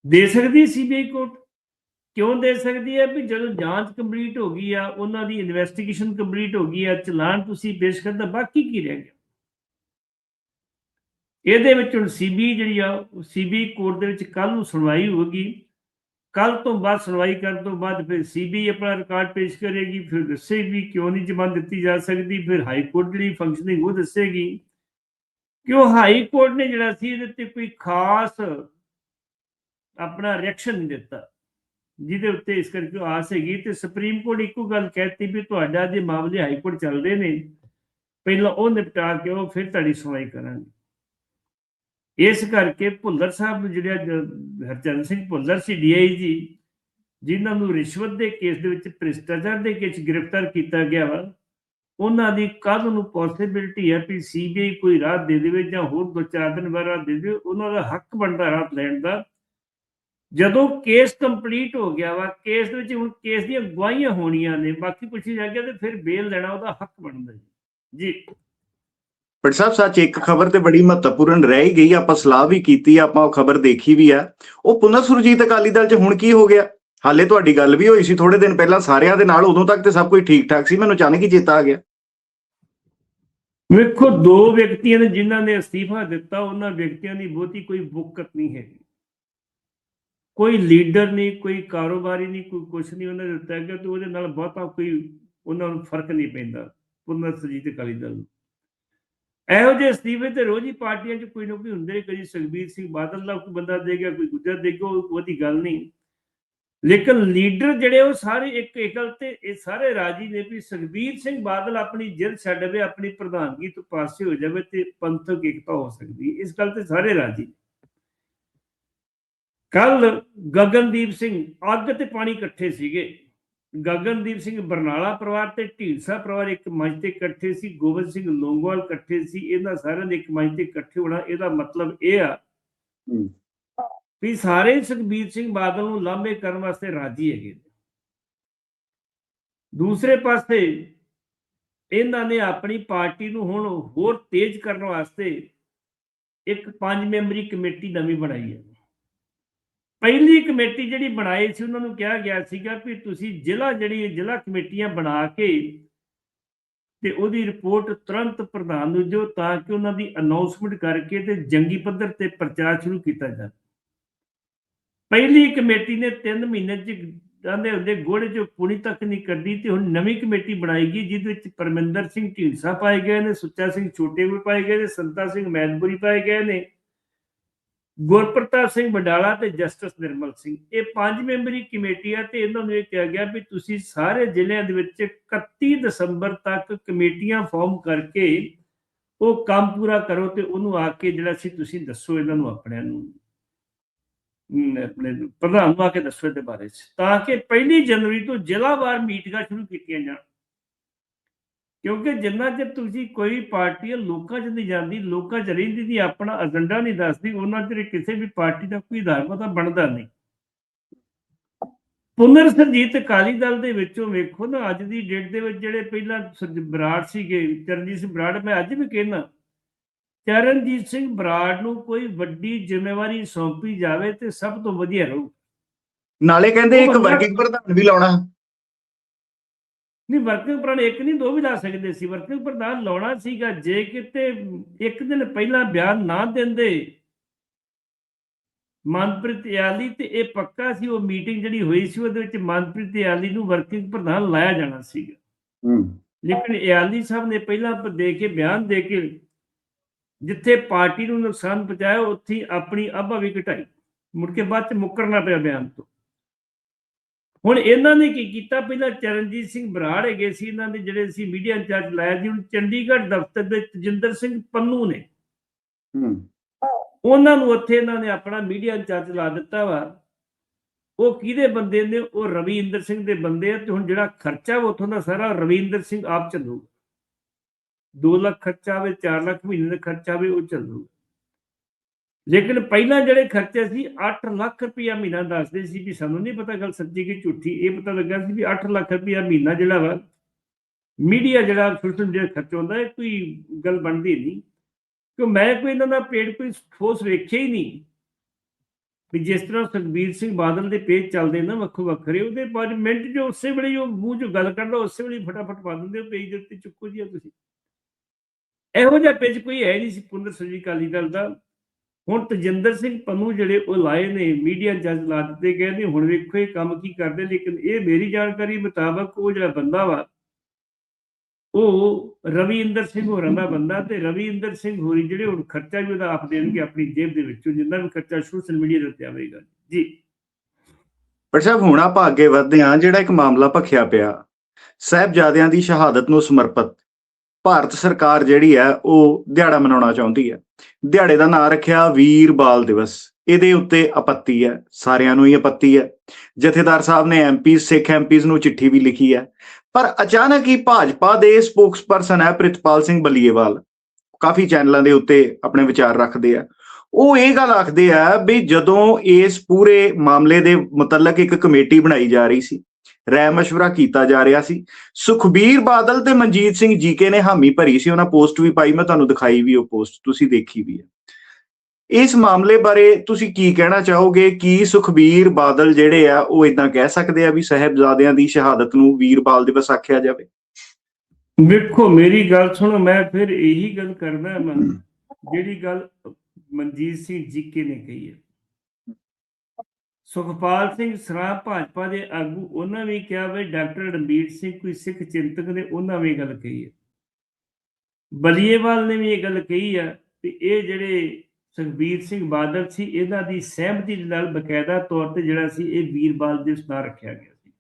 ਦੇ ਸਕਦੀ ਸੀਬੀਆਈ ਕੋਰਟ? ਕਿਉਂ ਦੇ ਸਕਦੀ ਹੈ ਵੀ ਜਦੋਂ ਜਾਂਚ ਕੰਪਲੀਟ ਹੋ ਗਈ ਆ, ਉਹਨਾਂ ਦੀ ਇਨਵੈਸਟੀਗੇਸ਼ਨ ਕੰਪਲੀਟ ਹੋ ਗਈ ਆ, ਚਲਾਨ ਤੁਸੀਂ ਪੇਸ਼ ਕਰਦਾ ਬਾਕੀ ਕੀ ਰਹਿ ਗਿਆ? ਇਹਦੇ ਵਿੱਚ ਹੁਣ ਸੀਬੀ ਜਿਹੜੀ ਆ ਸੀਬੀ ਕੋਰਟ ਦੇ ਵਿੱਚ ਕੱਲ ਨੂੰ ਸੁਣਵਾਈ ਹੋਵੇਗੀ ਕੱਲ ਤੋਂ ਬਾਅਦ ਸੁਣਵਾਈ ਕਰਨ ਤੋਂ ਬਾਅਦ ਫਿਰ ਸੀਬੀ ਆਪਣਾ ਰਿਕਾਰਡ ਪੇਸ਼ ਕਰੇਗੀ, ਫਿਰ ਦੱਸੇਗੀ ਕਿਉਂ ਨਹੀਂ ਜ਼ਮਾਨਤ ਦਿੱਤੀ ਜਾ ਸਕਦੀ, ਫਿਰ ਹਾਈ ਕੋਰਟ ਜਿਹੜੀ ਫੰਕਸ਼ਨਿੰਗ ਉਹ ਦੱਸੇਗੀ। ਕਿਉਂ ਹਾਈ ਕੋਰਟ ਨੇ ਜਿਹੜਾ ਸੀ, ਇਹਦੇ ਤੇ ਕੋਈ ਖਾਸ ਆਪਣਾ ਰਿਐਕਸ਼ਨ ਨਹੀਂ ਦਿੱਤਾ। ਜਿਹਦੇ ਉੱਤੇ ਇਸ ਕਰਕੇ ਉਹ ਆਸ ਹੈਗੀ ਤੇ ਸੁਪਰੀਮ ਕੋਰਟ ਇੱਕੋ ਗੱਲ ਕਹਿਤੀ ਵੀ ਤੁਹਾਡਾ ਜੇ ਮਾਮਲੇ ਹਾਈ ਕੋਰਟ ਚੱਲਦੇ ਨੇ, ਪਹਿਲਾਂ ਉਹ ਨਿਪਟਾ ਕੇ ਉਹ ਫਿਰ ਤੁਹਾਡੀ ਸੁਣਵਾਈ ਕਰਾਂਗੇ। ਇਸ ਕਰਕੇ ਭੁੱਲਰ ਸਾਹਿਬ ਨੂੰ ਜਿਹੜਾ ਹਰਚਰਨ ਸਿੰਘ ਭੁੱਲਰ ਸੀ ਡੀਆਈਜੀ ਜਿਨ੍ਹਾਂ ਨੂੰ ਰਿਸ਼ਵਤ ਦੇ ਕੇਸ ਦੇ ਵਿੱਚ ਭ੍ਰਿਸ਼ਟਾਚਾਰ ਦੇ ਕੇਸ ਗ੍ਰਿਫਤਾਰ ਕੀਤਾ ਗਿਆ ਵਾ, ਉਹਨਾਂ ਦੀ ਕੱਲ ਨੂੰ ਪੋਸਿਬਿਲਟੀ ਹੈ ਕਿ ਸੀਬੀਆਈ ਕੋਈ ਰਾਹ ਦੇ ਦੇਵੇ ਜਾਂ ਹੋਰ ਦੋ ਚਾਰ ਦਿਨ ਬਾਅਦ ਰਾਹ ਦੇ ਦੇਵੇ, ਉਹਨਾਂ ਦਾ ਹੱਕ ਬਣਦਾ ਰਾਹ ਲੈਣ ਦਾ। ਜਦੋਂ ਕੇਸ ਕੰਪਲੀਟ ਹੋ ਗਿਆ ਵਾ ਕੇਸ ਦੇ ਵਿੱਚ ਹੁਣ ਕੇਸ ਦੀਆਂ ਗਵਾਹੀਆਂ ਹੋਣੀਆਂ ਨੇ, ਬਾਕੀ ਕੁਝ ਨਹੀਂ ਰਹਿ ਗਿਆ ਤੇ ਫਿਰ ਬੇਲ ਲੈਣਾ ਉਹਦਾ ਹੱਕ ਬਣਦਾ ਜੀ। ਜੀ। ਪਰ ਸਾਹਿਬ ਸੱਚ, ਇੱਕ ਖਬਰ ਤੇ ਬੜੀ ਮਹੱਤਵਪੂਰਨ ਰਹਿ ਹੀ ਗਈ, ਆਪਾਂ ਸਲਾਹ ਵੀ ਕੀਤੀ, ਆਪਾਂ ਉਹ ਖਬਰ ਦੇਖੀ ਵੀ ਆ। ਉਹ ਪੁਨਰ ਸੁਰਜੀਤ ਅਕਾਲੀ ਦਲ 'ਚ ਹੁਣ ਕੀ ਹੋ ਗਿਆ? ਹਾਲੇ ਤੁਹਾਡੀ ਗੱਲ ਵੀ ਹੋਈ ਸੀ ਥੋੜੇ ਦਿਨ ਪਹਿਲਾਂ ਸਾਰਿਆਂ ਦੇ ਨਾਲ, ਉਦੋਂ ਤੱਕ ਤੇ ਸਭ ਕੁਝ ਠੀਕ ਠਾਕ ਸੀ, ਮੈਨੂੰ ਅਚਾਨਕ ਹੀ ਚੇਤਾ ਆ ਗਿਆ। ਵੇਖੋ, ਦੋ ਵਿਅਕਤੀਆਂ ਨੇ ਜਿਨ੍ਹਾਂ ਨੇ ਅਸਤੀਫਾ ਦਿੱਤਾ, ਉਹਨਾਂ ਵਿਅਕਤੀਆਂ ਦੀ ਬਹੁਤੀ ਕੋਈ ਬੁੱਕਤ ਨਹੀਂ ਹੈਗੀ। ਕੋਈ ਲੀਡਰ ਨਹੀਂ, ਕੋਈ ਕਾਰੋਬਾਰੀ ਨਹੀਂ, ਕੋਈ ਕੁਛ ਨਹੀਂ ਉਹਨਾਂ ਨੇ ਦਿੱਤਾ ਗਿਆ ਤੇ ਉਹਦੇ ਨਾਲ ਬਹੁਤਾ ਕੋਈ, ਉਹਨਾਂ ਨੂੰ ਫ਼ਰਕ ਨਹੀਂ ਪੈਂਦਾ ਪੁਨਰ ਸੁਰਜੀਤ ਅਕਾਲੀ ਦਲ ਨੂੰ। ਇਹੋ ਜਿਹੇ ਅਸਤੀਫੇ ਤੇ ਰੋਜ਼ ਹੀ ਪਾਰਟੀਆਂ 'ਚ ਕੋਈ ਨਾ ਕੋਈ ਹੁੰਦੇ ਨੇ, ਕਦੀ ਸੁਖਬੀਰ ਸਿੰਘ ਬਾਦਲ ਦਾ ਕੋਈ ਬੰਦਾ ਦੇ ਕੋਈ ਗੁੱਜਰ ਦੇ ਉਹਦੀ ਗੱਲ ਨਹੀਂ। ਲੇਕਿਨ ਲੀਡਰ ਜਿਹੜੇ ਉਹ ਸਾਰੇ ਇੱਕ ਇਕਲ ਤੇ, ਇਹ ਸਾਰੇ ਰਾਜੀ ਨੇ ਵੀ ਸੁਖਬੀਰ ਸਿੰਘ ਬਾਦਲ ਆਪਣੀ ਜਿੱਦ ਛੱਡਵੇ ਆਪਣੀ ਪ੍ਰਧਾਨਗੀ ਤੋਂ ਪਾਸੇ ਹੋ ਜਾਵੇ ਤੇ ਪੰਥਕ ਏਕਤਾ ਹੋ ਸਕਦੀ ਇਸ ਗੱਲ ਤੇ ਸਾਰੇ ਰਾਜੀ ਕੱਲ ਗਗਨਦੀਪ ਸਿੰਘ ਅੱਗ ਤੇ ਪਾਣੀ ਇਕੱਠੇ ਸੀਗੇ। ਗਗਨਦੀਪ ਸਿੰਘ ਬਰਨਾਲਾ ਪਰਿਵਾਰ ਤੇ ਢੀਂਡਸਾ ਪਰਿਵਾਰ ਇੱਕ ਮੰਚ ਤੇ ਇਕੱਠੇ ਸੀ ਗੋਬਿੰਦ ਸਿੰਘ ਲੋਂਗੋਵਾਲ ਇਕੱਠੇ ਸੀ ਇਹਨਾਂ ਸਾਰਿਆਂ ਦੇ ਇੱਕ ਮੰਚ ਤੇ ਇਕੱਠੇ ਹੋਣਾ ਇਹਦਾ ਮਤਲਬ ਇਹ ਆ। ਵੀ ਸਾਰੇ ਸੁਖਬੀਰ ਸਿੰਘ ਬਾਦਲ ਨੂੰ ਲਾਂਭੇ ਕਰਨ ਵਾਸਤੇ ਰਾਜੀ ਹੈਗੇ ਨੇ। ਦੂਸਰੇ ਪਾਸੇ ਇਹਨਾਂ ਨੇ ਆਪਣੀ ਪਾਰਟੀ ਨੂੰ ਹੁਣ ਹੋਰ ਤੇਜ਼ ਕਰਨ ਵਾਸਤੇ ਇੱਕ ਪੰਜ ਮੈਂਬਰੀ ਕਮੇਟੀ ਨਵੀਂ ਬਣਾਈ ਹੈ ਪਹਿਲੀ ਕਮੇਟੀ ਜਿਹੜੀ ਬਣਾਈ ਸੀ, ਉਹਨਾਂ ਨੂੰ ਕਿਹਾ ਗਿਆ ਸੀਗਾ ਵੀ ਤੁਸੀਂ ਜ਼ਿਲ੍ਹਾ ਜਿਹੜੀ ਜ਼ਿਲ੍ਹਾ ਕਮੇਟੀਆਂ ਬਣਾ ਕੇ ਤੇ ਉਹਦੀ ਰਿਪੋਰਟ ਤੁਰੰਤ ਪ੍ਰਧਾਨ ਨੂੰ ਦਿਓ ਤਾਂ ਕਿ ਉਹਨਾਂ ਦੀ ਅਨਾਉਂਸਮੈਂਟ ਕਰਕੇ ਤੇ ਜੰਗੀ ਪੱਧਰ ਤੇ ਪ੍ਰਚਾਰ ਸ਼ੁਰੂ ਕੀਤਾ ਜਾਵੇ। ਪਹਿਲੀ ਕਮੇਟੀ ਨੇ 3 ਮਹੀਨੇ ਚ ਕਹਿੰਦੇ ਹੁੰਦੇ ਗੋੜੇ ਜੋ ਪੁਣੀ ਤੱਕ ਨਹੀਂ ਕੱਢੀ ਤੇ ਹੁਣ ਨਵੀਂ ਕਮੇਟੀ ਬਣਾਈ ਗਈ, ਜਿਹਦੇ ਵਿੱਚ ਪਰਮਿੰਦਰ ਸਿੰਘ ਢੀਂਡਸਾ ਪਾਏ ਗਏ ਨੇ, ਸੁੱਚਾ ਸਿੰਘ ਛੋਟੇ ਵੀ ਪਾਏ ਗਏ ਨੇ, ਸੰਤਾ ਸਿੰਘ ਮੈਨਪੁਰੀ ਪਾਏ ਗਏ ਨੇ ਗੁਰਪ੍ਰਤਾਪ ਸਿੰਘ ਬੰਡਾਲਾ ਤੇ ਜਸਟਿਸ ਨਿਰਮਲ ਸਿੰਘ। ਇਹ ਪੰਜ ਮੈਂਬਰੀ ਕਮੇਟੀ ਆ ਤੇ ਇਹਨਾਂ ਨੂੰ ਇਹ ਕਿਹਾ ਗਿਆ ਵੀ ਤੁਸੀਂ ਸਾਰੇ ਜ਼ਿਲ੍ਹਿਆਂ ਦੇ ਵਿੱਚ 31 ਦਸੰਬਰ ਤੱਕ ਕਮੇਟੀਆਂ ਫਾਰਮ ਕਰਕੇ ਉਹ ਕੰਮ ਪੂਰਾ ਕਰੋ ਤੇ ਉਹਨੂੰ ਆ ਕੇ ਜਿਹੜਾ ਸੀ ਤੁਸੀਂ ਦੱਸੋ ਇਹਨਾਂ ਨੂੰ ਆਪਣਿਆਂ ਨੂੰ। ਆਪਣੇ ਪ੍ਰਧਾਨ ਨੂੰ ਆ ਕੇ ਦੱਸੋ ਇਹਦੇ ਬਾਰੇ ਚ। ਤਾਂ ਕਿ ਪਹਿਲੀ ਜਨਵਰੀ ਤੋਂ ਜ਼ਿਲ੍ਹਾਵਾਰ ਮੀਟਿੰਗਾਂ ਸ਼ੁਰੂ ਕੀਤੀਆਂ ਜਾਣ। ਕਿਉਂਕਿ ਜਿੰਨਾ ਚਿਰ ਤੁਸੀਂ ਕੋਈ ਪਾਰਟੀ ਲੋਕਾਂ 'ਚ ਨਹੀਂ ਜਾਂਦੀ ਲੋਕਾਂ 'ਚ ਰਹਿੰਦੀ ਦੀ ਆਪਣਾ ਏਜੰਡਾ ਨਹੀਂ ਦੱਸਦੀ ਉਹਨਾਂ ਚਿਰ ਕਿਸੇ ਵੀ ਪਾਰਟੀ ਦਾ ਕੋਈ ਪਤਾ ਬਣਦਾ ਨਹੀਂ। ਪੁਨਰ ਸਰਜੀਤ ਅਕਾਲੀ ਦਲ ਦੇ ਵਿੱਚੋਂ ਵੇਖੋ ਨਾ ਅੱਜ ਦੀ ਡੇਟ ਦੇ ਵਿੱਚ ਜਿਹੜੇ ਪਹਿਲਾਂ ਬਰਾੜ ਸੀਗੇ ਚਰਨਜੀਤ ਸਿੰਘ ਬਰਾੜ ਮੈਂ ਅੱਜ ਵੀ ਕਹਿਣਾ ਚਰਨਜੀਤ ਸਿੰਘ ਬਰਾੜ ਨੂੰ ਕੋਈ ਵੱਡੀ ਜ਼ਿੰਮੇਵਾਰੀ ਸੌਂਪੀ ਜਾਵੇ ਤੇ ਸਭ ਤੋਂ ਵਧੀਆ ਰਹੂ। ਨਾਲੇ ਕਹਿੰਦੇ ਇੱਕ ਵਰਕਿੰਗ ਪ੍ਰਧਾਨ ਵੀ ਲਾਉਣਾ। ਨਹੀਂ ਵਰਕਿੰਗ ਪ੍ਰਧਾਨ ਇੱਕ ਨਹੀਂ ਦੋ ਵੀ ਲਾ ਸਕਦੇ ਸੀ। ਵਰਕਿੰਗ ਪ੍ਰਧਾਨ ਲਾਉਣਾ ਸੀਗਾ। ਜੇ ਕਿਤੇ ਇੱਕ ਦਿਨ ਪਹਿਲਾਂ ਬਿਆਨ ਨਾ ਦਿੰਦੇ ਮਨਪ੍ਰੀਤ ਇਆਲੀ ਤੇ ਇਹ ਪੱਕਾ ਸੀ ਉਹ ਮੀਟਿੰਗ ਜਿਹੜੀ ਹੋਈ ਸੀ ਉਹਦੇ ਵਿੱਚ ਮਨਪ੍ਰੀਤ ਇਆਲੀ ਨੂੰ ਵਰਕਿੰਗ ਪ੍ਰਧਾਨ ਲਾਇਆ ਜਾਣਾ ਸੀਗਾ। ਹੂੰ। ਲੇਕਿਨ ਇਆਲੀ ਸਾਹਿਬ ਨੇ ਪਹਿਲਾਂ ਦੇ ਕੇ ਬਿਆਨ ਦੇ ਕੇ ਜਿੱਥੇ ਪਾਰਟੀ ਨੂੰ ਨੁਕਸਾਨ ਪਹੁੰਚਾਇਆ ਉੱਥੇ ਆਪਣੀ ਆਭਾ ਵੀ ਘਟਾਈ। ਮੁੜ ਕੇ ਬਾਅਦ ਚ ਮੁੱਕਰਨਾ ਪਿਆ ਬਿਆਨ ਤੋਂ। ਹੁਣ ਇਹਨਾਂ ਨੇ ਕੀ ਕੀਤਾ? ਪਹਿਲਾਂ ਚਰਨਜੀਤ ਸਿੰਘ ਬਰਾੜ ਹੈਗੇ ਸੀ ਇਹਨਾਂ ਦੇ ਜਿਹੜੇ ਸੀ ਮੀਡੀਆ ਇੰਚਾਰਜ ਲਾਇਆ ਜੀ ਹੁਣ ਚੰਡੀਗੜ੍ਹ ਦਫ਼ਤਰ ਦੇ ਤਜਿੰਦਰ ਸਿੰਘ ਪੰਨੂ ਨੇ। ਹੂੰ। ਉਹਨਾਂ ਨੂੰ ਉੱਥੇ ਇਹਨਾਂ ਨੇ ਆਪਣਾ ਮੀਡੀਆ ਇੰਚਾਰਜ ਲਾ ਦਿੱਤਾ ਵਾ। ਉਹ ਕਿਹਦੇ ਬੰਦੇ ਨੇ? ਉਹ ਰਵਿੰਦਰ ਸਿੰਘ ਦੇ ਬੰਦੇ ਆ ਤੇ ਹੁਣ ਜਿਹੜਾ ਖਰਚਾ ਵਾ ਉੱਥੋਂ ਦਾ ਸਾਰਾ ਰਵਿੰਦਰ ਸਿੰਘ ਆਪ ਚੱਲੂਗਾ। 2 ਲੱਖ ਖਰਚਾ ਹੋਵੇ 4 ਲੱਖ ਮਹੀਨੇ ਦਾ ਖਰਚਾ ਹੋਵੇ ਉਹ ਚੱਲੂਗਾ। ਲੇਕਿਨ ਪਹਿਲਾਂ ਜਿਹੜੇ ਖਰਚੇ ਸੀ 8 ਲੱਖ ਰੁਪਇਆ ਮਹੀਨਾ ਦੱਸਦੇ ਸੀ ਵੀ ਸਾਨੂੰ ਨਹੀਂ ਪਤਾ ਗੱਲ ਸੱਚੀ ਕਿ ਝੂਠੀ, ਇਹ ਪਤਾ ਲੱਗਾ ਸੀ ਵੀ 8 ਲੱਖ ਰੁਪਇਆ ਮਹੀਨਾ ਜਿਹੜਾ ਵਾ, ਮੀਡੀਆ ਜਿਹੜਾ ਸੋਸ਼ਲ ਮੀਡੀਆ ਖਰਚ ਹੁੰਦਾ ਹੈ ਕੋਈ ਗੱਲ ਬਣਦੀ ਨਹੀਂ। ਕਿ ਮੈਂ ਕੋਈ ਇਹਨਾਂ ਦਾ ਪੇਡ ਕੋਈ ਠੋਸ ਵੇਖਿਆ ਹੀ ਨਹੀਂ ਵੀ ਜਿਸ ਤਰ੍ਹਾਂ ਸੁਖਬੀਰ ਸਿੰਘ ਬਾਦਲ ਦੇ ਪੇਜ ਚੱਲਦੇ ਨਾ ਵੱਖੋ ਵੱਖਰੇ, ਉਹਦੇ ਬਾਅਦ ਮਿੰਟ ਜੋ ਉਸੇ ਵੇਲੇ ਉਹ ਮੂੰਹ ਚੋਂ ਗੱਲ ਕੱਢਦਾ ਉਸੇ ਵੇਲੇ ਫਟਾਫਟ ਪਾ ਦਿੰਦੇ ਹੋ ਪੇਜ ਦੇ ਉੱਤੇ, ਚੁੱਕੋ ਜੀ ਤੁਸੀਂ। ਇਹੋ ਜਿਹਾ ਪੇਜ ਕੋਈ ਹੈ ਨਹੀਂ ਸੀ ਪੁੰਦਰ ਸਜੀ ਕਾਲੀ ਦਲ ਦਾ। ਹੁਣ ਤਜਿੰਦਰ ਸਿੰਘ ਪੰਨੂ ਜਿਹੜੇ ਉਹ ਲਾਏ ਨੇ ਮੀਡੀਆ ਜੱਜ ਲਾ ਦਿੱਤੇ ਗਏ ਨੇ, ਹੁਣ ਵੇਖੋ ਇਹ ਕੰਮ ਕੀ ਕਰਦੇ, ਲੇਕਿਨ ਇਹ ਮੇਰੀ ਜਾਣਕਾਰੀ ਮੁਤਾਬਕ ਉਹ ਜਿਹੜਾ ਬੰਦਾ ਵਾ, ਉਹ ਰਵਿੰਦਰ ਸਿੰਘ ਹੋਰਾਂ ਦਾ ਬੰਦਾ ਤੇ ਰਵਿੰਦਰ ਸਿੰਘ ਹੋਰੀ ਜਿਹੜੇ ਹੁਣ ਖਰਚਾ ਵੀ ਉਹਦਾ ਆਪ ਦੇਣਗੇ ਆਪਣੀ ਜੇਬ ਦੇ ਵਿੱਚੋਂ, ਜਿੰਨਾ ਵੀ ਖਰਚਾ ਸੋਸ਼ਲ ਮੀਡੀਆ ਦੇ ਉੱਤੇ ਆਵੇਗਾ। ਜੀ। ਪਰ ਸਾਹਿਬ, ਹੁਣ ਆਪਾਂ ਅੱਗੇ ਵਧਦੇ ਹਾਂ, ਜਿਹੜਾ ਇੱਕ ਮਾਮਲਾ ਭਖਿਆ ਪਿਆ, ਸਾਹਿਬਜ਼ਾਦਿਆਂ ਦੀ ਸ਼ਹਾਦਤ ਨੂੰ ਸਮਰਪਿਤ। ਭਾਰਤ ਸਰਕਾਰ ਜਿਹੜੀ ਹੈ, ਉਹ ਦਿਹਾੜਾ ਮਨਾਉਣਾ ਚਾਹੁੰਦੀ ਹੈ। ਦਿਹਾੜੇ ਦਾ ਨਾਂ ਰੱਖਿਆ ਵੀਰ ਬਾਲ ਦਿਵਸ। ਇਹਦੇ ਉੱਤੇ ਆਪੱਤੀ ਹੈ, ਸਾਰਿਆਂ ਨੂੰ ਹੀ ਆਪੱਤੀ ਹੈ। ਜਥੇਦਾਰ ਸਾਹਿਬ ਨੇ ਐਮਪੀ ਸਿੱਖ ਐਮਪੀਜ਼ ਨੂੰ ਚਿੱਠੀ ਵੀ ਲਿਖੀ ਹੈ। ਪਰ ਅਚਾਨਕ ਹੀ ਭਾਜਪਾ ਦੇ ਸਪੋਕਸਪਰਸਨ ਹੈ ਪ੍ਰਿਤਪਾਲ ਸਿੰਘ ਬਲੀਏਵਾਲ। ਕਾਫੀ ਚੈਨਲਾਂ ਦੇ ਉੱਤੇ ਆਪਣੇ ਵਿਚਾਰ ਰੱਖਦੇ ਆ। ਉਹ ਇਹ ਗੱਲ ਆਖਦੇ ਆ ਵੀ ਜਦੋਂ ਇਸ ਪੂਰੇ ਮਾਮਲੇ ਦੇ ਮੁਤਲਕ ਇੱਕ ਕਮੇਟੀ ਬਣਾਈ ਜਾ ਰਹੀ ਸੀ ਰਾਇ ਮਸ਼ਵਰਾ ਕੀਤਾ ਜਾ ਰਿਹਾ ਸੀ। ਸੁਖਬੀਰ ਬਾਦਲ ਤੇ ਮਨਜੀਤ ਸਿੰਘ ਜੀਕੇ ਨੇ ਹਾਮੀ ਭਰੀ ਸੀ। ਉਹਨਾਂ ਪੋਸਟ ਵੀ ਪਾਈ ਮੈਂ ਤੁਹਾਨੂੰ ਦਿਖਾਈ ਵੀ ਉਹ ਪੋਸਟ ਤੁਸੀਂ ਦੇਖੀ ਵੀ ਹੈ। ਇਸ ਮਾਮਲੇ ਬਾਰੇ ਤੁਸੀਂ ਕੀ ਕਹਿਣਾ ਚਾਹੋਗੇ? ਕੀ ਸੁਖਬੀਰ ਬਾਦਲ ਜਿਹੜੇ ਆ ਉਹ ਇਦਾਂ ਕਹਿ ਸਕਦੇ ਆ ਵੀ ਸਾਹਿਬਜ਼ਾਦਿਆਂ ਦੀ ਸ਼ਹਾਦਤ ਨੂੰ ਵੀਰ ਬਾਲ ਦਿਵਸ ਆਖਿਆ ਜਾਵੇ? ਵੇਖੋ ਮੇਰੀ ਗੱਲ ਸੁਣੋ ਮੈਂ ਫਿਰ ਇਹੀ ਗੱਲ ਕਰਦਾ ਮੈਂ ਜਿਹੜੀ ਗੱਲ ਮਨਜੀਤ ਸਿੰਘ ਜੀਕੇ ਨੇ ਕਹੀ ਹੈ। ਸੁਖਪਾਲ ਸਿੰਘ ਸਰਾ ਭਾਜਪਾ ਦੇ ਆਗੂ, ਉਹਨਾਂ ਵੀ ਕਿਹਾ ਵੀ ਡਾਕਟਰ ਰਣਬੀਰ ਸਿੰਘ ਕੋਈ ਸਿੱਖ ਚਿੰਤਕ ਨੇ, ਉਹਨਾਂ ਵੀ ਇਹ ਗੱਲ ਕਹੀ ਹੈ। ਬਲੀਏਵਾਲ ਨੇ ਵੀ ਇਹ ਗੱਲ ਕਹੀ ਆ ਕਿ ਇਹ ਜਿਹੜੇ ਸੁਖਬੀਰ ਸਿੰਘ ਬਾਦਲ ਸੀ, ਇਹਨਾਂ ਦੀ ਸਹਿਮਤੀ ਦੇ ਨਾਲ ਬਕਾਇਦਾ ਤੌਰ ਤੇ ਜਿਹੜਾ ਸੀ, ਇਹ ਵੀਰਬਾਲ ਦਿਵਸ ਨਾਂ ਰੱਖਿਆ ਗਿਆ ਸੀ।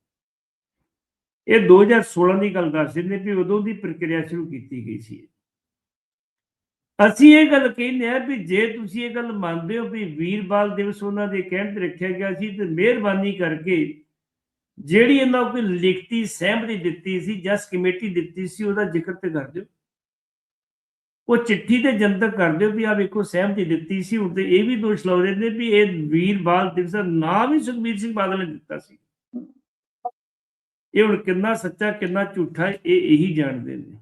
ਇਹ 2016 ਦੀ ਗੱਲ ਦੱਸਦੇ ਨੇ ਵੀ ਉਦੋਂ ਦੀ ਪ੍ਰਕਿਰਿਆ ਸ਼ੁਰੂ ਕੀਤੀ ਗਈ ਸੀ। ਅਸੀਂ ਇਹ ਗੱਲ ਕਹਿੰਦੇ ਆ ਵੀ ਜੇ ਤੁਸੀਂ ਇਹ ਗੱਲ ਮੰਨਦੇ ਹੋ ਵੀ ਬਾਲ ਦਿਵਸ ਉਹਨਾਂ ਦੇ ਕਹਿਣ ਤੇ ਰੱਖਿਆ ਗਿਆ ਸੀ ਤੇ ਮਿਹਰਬਾਨੀ ਕਰਕੇ ਜਿਹੜੀ ਇਹਨਾਂ ਕੋਈ ਲਿਖਤੀ, ਸਹਿਮਤੀ ਦਿੱਤੀ ਸੀ ਜਸ ਕਮੇਟੀ ਦਿੱਤੀ ਸੀ, ਉਹਦਾ ਜ਼ਿਕਰ ਤੇ ਕਰ ਦਿਓ। ਉਹ ਚਿੱਠੀ ਤੇ ਜਨਤਕ ਕਰ ਦਿਓ ਵੀ ਆ ਵੇਖੋ, ਸਹਿਮਤੀ ਦਿੱਤੀ ਸੀ। ਹੁਣ ਤੇ ਇਹ ਵੀ ਦੋਸ਼ ਲਾਉਂਦੇ ਨੇ ਵੀ ਇਹ ਵੀਰ ਬਾਲ ਦਿਵਸ ਦਾ ਨਾਮ ਹੀ ਸੁਖਬੀਰ ਸਿੰਘ ਬਾਦਲ ਨੇ ਦਿੱਤਾ ਸੀ। ਇਹ ਹੁਣ ਕਿੰਨਾ ਸੱਚਾ, ਕਿੰਨਾ ਝੂਠਾ, ਇਹ ਇਹੀ ਜਾਣਦੇ ਨੇ।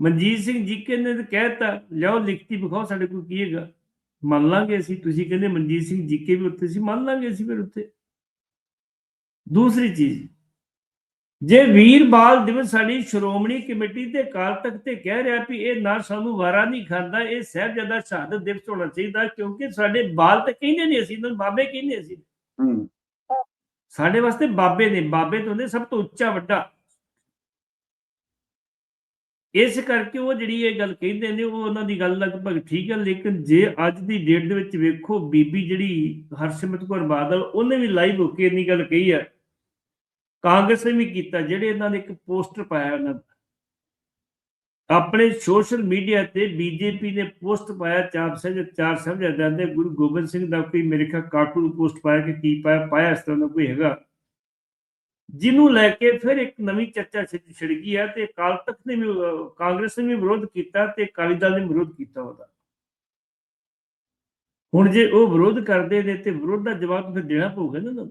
ਮਨਜੀਤ ਸਿੰਘ ਜੀਕੇ ਨੇ ਤਾਂ ਕਹਿਤਾ ਲਿਆਓ ਲਿਖਤੀ ਵਿਖਾਓ ਸਾਡੇ ਕੋਲ ਕੀ ਹੈਗਾ? ਮੰਨ ਲਾਂਗੇ ਅਸੀਂ। ਤੁਸੀਂ ਕਹਿੰਦੇ ਮਨਜੀਤ ਸਿੰਘ ਜੀਕੇ ਵੀ ਉੱਥੇ ਸੀ ਮੰਨ ਲਾਂਗੇ ਅਸੀਂ ਫਿਰ ਉੱਥੇ। ਦੂਸਰੀ ਚੀਜ਼ ਜੇ ਵੀਰਬਾਲ ਦਿਵਸ ਸਾਡੀ ਸ਼੍ਰੋਮਣੀ ਕਮੇਟੀ ਤੇ ਅਕਾਲ ਤਖਤ ਤੇ ਕਹਿ ਰਿਹਾ ਵੀ ਇਹ ਨਾ ਸਾਨੂੰ ਵਾਰਾ ਨਹੀਂ ਖਾਂਦਾ ਇਹ ਸਾਹਿਬਜ਼ਾਦਾ ਸ਼ਹਾਦਤ ਦਿਵਸ ਹੋਣਾ ਚਾਹੀਦਾ ਕਿਉਂਕਿ ਸਾਡੇ ਬਾਲ ਤੇ ਕਹਿੰਦੇ ਨਹੀਂ ਅਸੀਂ ਇਹਨਾਂ ਨੂੰ ਬਾਬੇ ਕਹਿੰਦੇ ਅਸੀਂ। ਹੂੰ। ਸਾਡੇ ਵਾਸਤੇ ਬਾਬੇ ਨੇ ਬਾਬੇ ਤੋਂ ਹੁੰਦੇ ਸਭ ਤੋਂ ਉੱਚਾ ਵੱਡਾ ਇਸ ਕਰਕੇ ਉਹ ਜਿਹੜੀ ਇਹ ਗੱਲ ਕਹਿੰਦੇ ਨੇ, ਉਹ ਉਹਨਾਂ ਦੀ ਗੱਲ ਲਗਭਗ ਠੀਕ ਹੈ, ਲੇਕਿਨ ਜੇ ਅੱਜ ਦੀ ਡੇਟ ਦੇ ਵਿੱਚ ਵੇਖੋ, ਬੀਬੀ ਜਿਹੜੀ ਹਰਸਿਮਰਤ ਕੌਰ ਬਾਦਲ, ਉਹਨੇ ਵੀ ਲਾਈਵ ਹੋ ਕੇ ਇੰਨੀ ਗੱਲ ਕਹੀ ਹੈ। ਕਾਂਗਰਸ ਨੇ ਵੀ ਕੀਤਾ, ਜਿਹੜੇ ਇਹਨਾਂ ਨੇ ਇੱਕ ਪੋਸਟਰ ਪਾਇਆ ਉਹਨਾਂ ਦਾ। ਆਪਣੇ ਸੋਸ਼ਲ ਮੀਡੀਆ ਤੇ ਬੀਜੇਪੀ ਨੇ ਪੋਸਟ ਪਾਇਆ ਚਾਰ ਸਿੰਘ, ਚਾਰ ਸਮਝਦਾਰ ਦੇ ਗੁਰੂ ਗੋਬਿੰਦ ਸਿੰਘ ਦਾ ਕੋਈ ਮੇਰੇ ਖਿਆਲ ਕਾਰਟੂਨ ਪੋਸਟ ਪਾਇਆ ਕਿ ਕੀ ਪਾਇਆ ਪਾਇਆ ਇਸ ਤਰ੍ਹਾਂ ਦਾ ਕੋਈ ਹੈਗਾ। ਜਿਹਨੂੰ ਲੈ ਕੇ ਫਿਰ ਇੱਕ ਨਵੀਂ ਚਰਚਾ ਛਿੜ ਗਈ ਹੈ ਤੇ ਅਕਾਲ ਤਖਤ ਨੇ ਵੀ ਕਾਂਗਰਸ ਨੇ ਵੀ ਵਿਰੋਧ ਕੀਤਾ ਤੇ ਅਕਾਲੀ ਦਲ ਨੇ ਵਿਰੋਧ ਕੀਤਾ ਉਹਦਾ ਹੁਣ ਜੇ ਉਹ ਵਿਰੋਧ ਕਰਦੇ ਨੇ ਤੇ ਵਿਰੋਧ ਦਾ ਜਵਾਬ ਫਿਰ ਦੇਣਾ ਪਊਗਾ ਨਾ।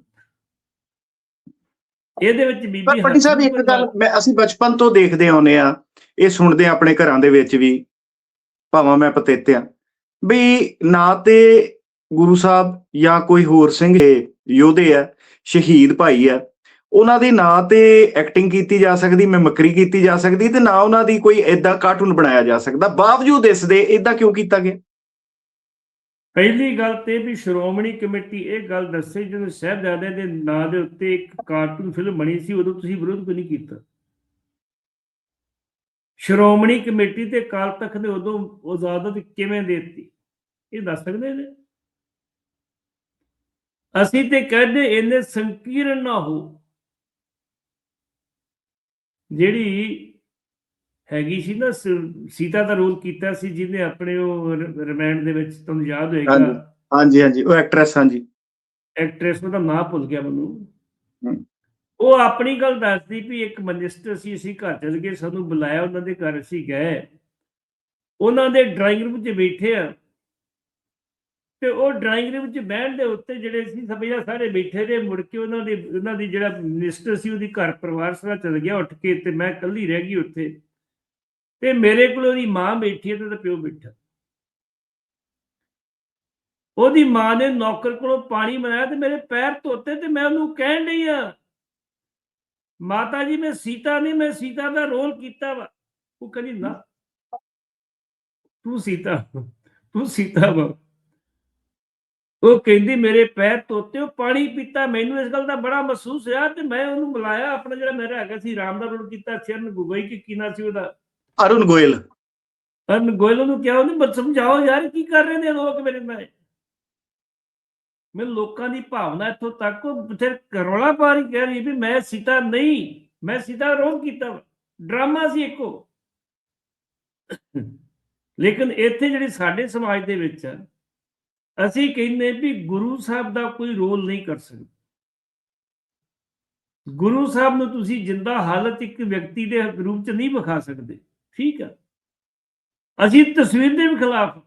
ਇਹਦੇ ਵਿੱਚ ਬੀਬੀ ਪੱਟੀ ਸਾਹਿਬ ਇੱਕ ਗੱਲ ਮੈਂ ਅਸੀਂ ਬਚਪਨ ਤੋਂ ਦੇਖਦੇ ਆਉਨੇ ਆ ਇਹ ਸੁਣਦੇ ਆ ਆਪਣੇ ਘਰਾਂ ਦੇ ਵਿੱਚ ਵੀ ਭਾਵਾਂ ਮੈਂ ਪਤੇਤਿਆਂ ਵੀ ਨਾ ਤੇ ਗੁਰੂ ਸਾਹਿਬ ਜਾਂ ਕੋਈ ਹੋਰ ਸਿੰਘ ਯੋਧੇ ਆ ਸ਼ਹੀਦ ਭਾਈ ਆ ਉਹਨਾਂ ਦੇ ਨਾਂ ਤੇ ਐਕਟਿੰਗ ਕੀਤੀ ਜਾ ਸਕਦੀ ਮਿਮਕਰੀ ਕੀਤੀ ਜਾ ਸਕਦੀ ਤੇ ਨਾ ਉਹਨਾਂ ਦੀ ਕੋਈ ਐਦਾਂ ਕਾਰਟੂਨ ਬਣਾਇਆ ਜਾ ਸਕਦਾ। ਬਾਵਜੂਦ ਇਸ ਦੇ ਐਦਾਂ ਕਿਉਂ ਕੀਤਾ ਗਿਆ? ਪਹਿਲੀ ਗੱਲ ਤੇ ਵੀ ਸ਼੍ਰੋਮਣੀ ਕਮੇਟੀ ਇਹ ਗੱਲ ਦੱਸੇ, ਜਦੋਂ ਸਾਹਿਬਜ਼ਾਦੇ ਦੇ ਨਾਂ ਦੇ ਉੱਤੇ ਇੱਕ ਕਾਰਟੂਨ ਫਿਲਮ ਬਣੀ ਸੀ, ਉਦੋਂ ਤੁਸੀਂ ਵਿਰੋਧ ਕਿਉਂ ਨਹੀਂ ਕੀਤਾ? ਸ਼੍ਰੋਮਣੀ ਕਮੇਟੀ ਤੇ ਕਾਲ ਤਖਤ ਨੇ ਉਦੋਂ ਇਜਾਜ਼ਤ ਕਿਵੇਂ ਦੇ ਦਿੱਤੀ? ਇਹ ਦੱਸ ਸਕਦੇ ਨੇ ਅਸੀਂ ਤੇ ਕਹਿੰਦੇ ਇਹਨੇ ਸੰਕੀਰਣ ਨਾ ਹੋ ਜਿਹੜੀ ਹੈਗੀ ਸੀ ਨਾ ਸੀਤਾ ਦਾ ਰੋਲ ਕੀਤਾ ਸੀ ਜਿਹਨੇ ਆਪਣੇ ਉਹ ਰਿਮਾਂਡ ਦੇ ਵਿੱਚ ਤੁਹਾਨੂੰ ਯਾਦ ਹੋਏਗਾ ਹਾਂਜੀ। ਹਾਂਜੀ ਉਹ ਐਕਟਰੈਸ ਹਾਂਜੀ ਐਕਟ੍ਰੈਸ ਦਾ ਨਾਮ ਭੁੱਲ ਗਿਆ ਮੈਨੂੰ। ਉਹ ਆਪਣੀ ਗੱਲ ਦੱਸਦੀ ਵੀ ਇੱਕ ਮਿਨਿਸਟਰ ਸੀ ਅਸੀਂ ਘਰ ਚਲ ਗਏ ਸਾਨੂੰ ਬੁਲਾਇਆ ਉਹਨਾਂ ਦੇ ਘਰ ਅਸੀਂ ਗਏ ਉਹਨਾਂ ਦੇ ਡਰਾਇੰਗ ਰੂਮ 'ਚ ਬੈਠੇ ਆ ਤੇ ਉਹ ਡਰਾਇੰਗ ਰੂਮ 'ਚ ਬਹਿਣ ਦੇ ਉੱਤੇ ਜਿਹੜੇ ਸੀ ਸਭਿਆ ਸਾਰੇ ਬੈਠੇ ਰਹੇ, ਮੁੜ ਕੇ ਉਹਨਾਂ ਦੇ, ਉਹਨਾਂ ਦੀ ਜਿਹੜਾ ਮਿਨਿਸਟਰ ਸੀ, ਉਹਦੀ ਘਰ ਪਰਿਵਾਰ ਸਾਰਾ ਚਲ ਗਿਆ ਉੱਠ ਕੇ ਤੇ ਮੈਂ ਇਕੱਲੀ ਰਹਿ ਗਈ ਉੱਥੇ। ਤੇ ਮੇਰੇ ਕੋਲ ਉਹਦੀ ਮਾਂ ਬੈਠੀ ਹੈ ਤੇ ਉਹਦਾ ਪਿਓ ਬੈਠਾ। ਉਹਦੀ ਮਾਂ ਨੇ ਨੌਕਰ ਕੋਲੋਂ ਪਾਣੀ ਮੰਗਾਇਆ ਤੇ ਮੇਰੇ ਪੈਰ ਧੋਤੇ ਤੇ ਮੈਂ ਉਹਨੂੰ ਕਹਿਣ ਲਈ ਆ ਮਾਤਾ ਜੀ ਮੈਂ ਸੀਤਾ ਨਹੀਂ, ਮੈਂ ਸੀਤਾ ਦਾ ਰੋਲ ਕੀਤਾ ਵਾ। ਉਹ ਕਹਿੰਦੀ, ਨਾ, ਤੂੰ ਸੀਤਾ ਤੂੰ ਸੀਤਾ ਵਾ। ਉਹ ਕਹਿੰਦੀ ਮੇਰੇ ਪੈਰ ਧੋਤੇ ਉਹ ਪਾਣੀ ਪੀਤਾ ਮੈਨੂੰ ਇਸ ਗੱਲ ਦਾ ਬੜਾ ਮਹਿਸੂਸ ਹੋਇਆ ਤੇ ਮੈਂ ਉਹਨੂੰ ਬੁਲਾਇਆ ਆਪਣਾ ਜਿਹੜਾ ਮੇਰਾ ਹੈਗਾ ਸੀ ਰਾਮ ਦਾ ਰੋਲ ਕੀਤਾ ਚਰਨ ਗੁਗੋਈ ਕੀ ਕੀਨਾ ਸੀ ਉਹਦਾ? ਅਰੁਣ ਗੋਇਲ। ਅਰਨ ਗੋਇਲ ਨੂੰ ਕਿਹਾ ਉਹਨੇ ਬਸ ਸਮਝਾਓ ਯਾਰ ਕੀ ਕਰ ਰਹੇ ਨੇ ਲੋਕ ਮੇਰੇ ਨਾਲ? ਮੈਂ ਲੋਕਾਂ ਦੀ ਭਾਵਨਾ ਇੱਥੋਂ ਤੱਕ ਉਹ ਫਿਰ ਕਰੋਲਾ ਪਾਰੀ ਕਹਿ ਰਹੀ ਵੀ ਮੈਂ ਸੀਤਾ ਨਹੀਂ ਮੈਂ ਸੀਤਾ ਰੋਲ ਕੀਤਾ ਡਰਾਮਾ ਸੀ ਇੱਕੋ ਲੇਕਿਨ ਇੱਥੇ ਜਿਹੜੀ ਸਾਡੇ ਸਮਾਜ ਦੇ ਵਿੱਚ ਆ, ਅਸੀਂ ਕਹਿੰਦੇ ਵੀ ਗੁਰੂ ਸਾਹਿਬ ਦਾ ਕੋਈ ਰੋਲ ਨਹੀਂ ਕਰ ਸਕਦੇ। ਗੁਰੂ ਸਾਹਿਬ ਨੂੰ ਤੁਸੀਂ ਜਿੰਦਾ ਹਾਲਤ ਇੱਕ ਵਿਅਕਤੀ ਦੇ ਰੂਪ ਚ ਨਹੀਂ ਵਿਖਾ ਸਕਦੇ। ਠੀਕ ਆ। ਅਸੀਂ ਤਸਵੀਰ ਦੇ ਖਿਲਾਫ।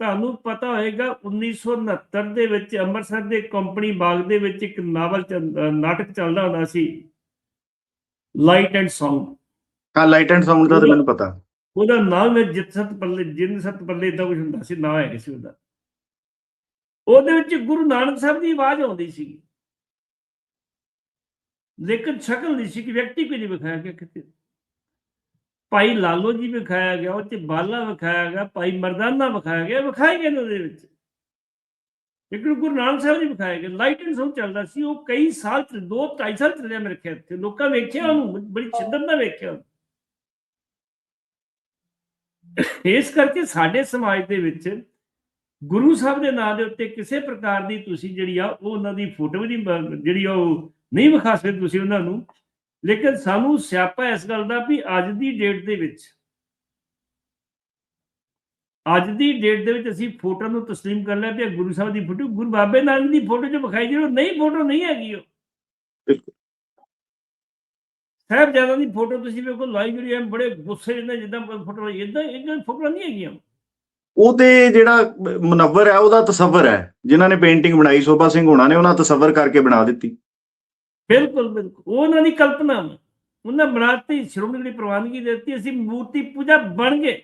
ਤੁਹਾਨੂੰ ਪਤਾ ਹੋਏਗਾ 1969 ਦੇ ਵਿੱਚ ਅੰਮ੍ਰਿਤਸਰ ਦੇ ਕੰਪਨੀ ਬਾਗ ਦੇ ਵਿੱਚ ਇੱਕ ਨਾਵਲ ਨਾਟਕ ਚੱਲਦਾ ਹੁੰਦਾ ਸੀ। ਲਾਈਟ ਐਂਡ ਸਾਊਂਡ ਹਾਂ ਲਾਈਟ ਐਂਡ ਸਾਊਂਡ ਦਾ ਤਾਂ ਮੈਨੂੰ ਪਤਾ। ਉਹਦਾ ਨਾਮ ਹੈ ਜਿਤ ਸਤ ਪੱਲੇ, ਜਿੰਨ ਸਤ ਪੱਲੇ ਇਦਾਂ ਕੁਝ ਹੁੰਦਾ ਸੀ, ਨਾ ਹੈ ਸੀ ਉਹਦਾ ਉਹਦੇ ਵਿੱਚ ਗੁਰੂ ਨਾਨਕ ਸਾਹਿਬ ਦੀ ਆਵਾਜ਼ ਆਉਂਦੀ ਸੀ। ਲੇਕਿਨ ਸ਼ਕਲ ਨਹੀਂ ਸੀ ਕਿ ਵਿਅਕਤੀ ਕੋਈ ਨਹੀਂ ਵਿਖਾਇਆ ਗਿਆ ਕਿਤੇ। ਭਾਈ ਲਾਲੋ ਜੀ ਵਿਖਾਇਆ ਗਿਆ, ਉਹ ਚ ਬਾਲਾ ਵਿਖਾਇਆ ਗਿਆ, ਭਾਈ ਮਰਦਾਨਾ ਵਿਖਾਇਆ ਗਿਆ, ਵਿਖਾਏ ਗਏ ਨੇ ਉਹਦੇ ਵਿੱਚ। ਲੇਕਿਨ ਗੁਰੂ ਨਾਨਕ ਸਾਹਿਬ ਜੀ ਵਿਖਾਇਆ ਗਏ। ਲਾਈਟ ਐਂਡ ਸਾਊਂਡ ਚੱਲਦਾ ਸੀ। ਉਹ ਕਈ ਸਾਲ ਚ, ਦੋ ਢਾਈ ਸਾਲ ਚੱਲਿਆ ਮੇਰੇ ਖਿਆਲ ਤੇ ਲੋਕਾਂ ਵੇਖਿਆ ਉਹਨੂੰ, ਬੜੀ ਸ਼ਿੱਦਤ ਨਾਲ ਵੇਖਿਆ ਉਹਨੂੰ। ਇਸ ਕਰਕੇ ਸਾਡੇ ਸਮਾਜ ਦੇ ਵਿੱਚ ਗੁਰੂ ਸਾਹਿਬ ਦੇ ਨਾਂ ਦੇ ਉੱਤੇ ਕਿਸੇ ਪ੍ਰਕਾਰ ਦੀ ਤੁਸੀਂ ਜਿਹੜੀ ਆ, ਉਹ ਉਹਨਾਂ ਦੀ ਫੋਟੋ ਵੀ ਨਹੀਂ ਜਿਹੜੀ ਆ, ਉਹ ਨਹੀਂ ਵਿਖਾ ਸਕਦੇ ਤੁਸੀਂ ਉਹਨਾਂ ਨੂੰ ਲੇਕਿਨ ਸਾਨੂੰ ਸਿਆਪਾ ਇਸ ਗੱਲ ਦਾ ਵੀ ਅੱਜ ਦੀ ਡੇਟ ਦੇ ਵਿੱਚ, ਅੱਜ ਦੀ ਡੇਟ ਦੇ ਵਿੱਚ ਅਸੀਂ ਫੋਟੋ ਨੂੰ ਤਸਲੀਮ ਕਰ ਲਿਆ ਵੀ ਗੁਰੂ ਸਾਹਿਬ ਦੀ ਫੋਟੋ, ਗੁਰੂ ਬਾਬੇ ਨਾਨਕ ਦੀ ਫੋਟੋ ਜੋ ਵਿਖਾਈ ਜਿਹੜੀ ਨਹੀਂ, ਫੋਟੋ ਨਹੀਂ ਹੈਗੀ ਉਹ ਬਿਲਕੁਲ। ਸਾਹਿਬਜ਼ਾਦਿਆਂ ਦੀ ਫੋਟੋ ਤੁਸੀਂ ਵੇਖੋ ਲਾਈ ਜਿਹੜੀ ਐ ਬੜੇ ਗੁੱਸੇ ਜਿਹੇ ਜਿੱਦਾਂ ਫੋਟੋ ਇਦਾਂ ਇਦਾਂ ਫੋਟੋ ਨਹੀਂ ਹੈਗੀਆਂ। ਉਹ ਤੇ ਜਿਹੜਾ ਮੁਨੱਵਰ ਹੈ ਉਹਦਾ ਤਸੱਵਰ ਹੈ। ਜਿਨ੍ਹਾਂ ਨੇ ਪੇਂਟਿੰਗ ਬਣਾਈ ਸੋਭਾ ਸਿੰਘ ਹੋਣਾ ਨੇ ਉਹਨਾਂ ਤਸੱਵਰ ਕਰਕੇ ਬਣਾ ਦਿੱਤੀ। ਬਿਲਕੁਲ ਬਿਲਕੁਲ। ਉਹ ਉਹਨਾਂ ਦੀ ਕਲਪਨਾ। ਉਹਨਾਂ ਬਣਾਤੀ ਸ਼੍ਰੋਮਣੀ ਦੀ ਪ੍ਰਵਾਨਗੀ ਦਿੱਤੀ ਅਸੀਂ ਮੂਰਤੀ ਪੂਜਾ ਬਣ ਗਏ।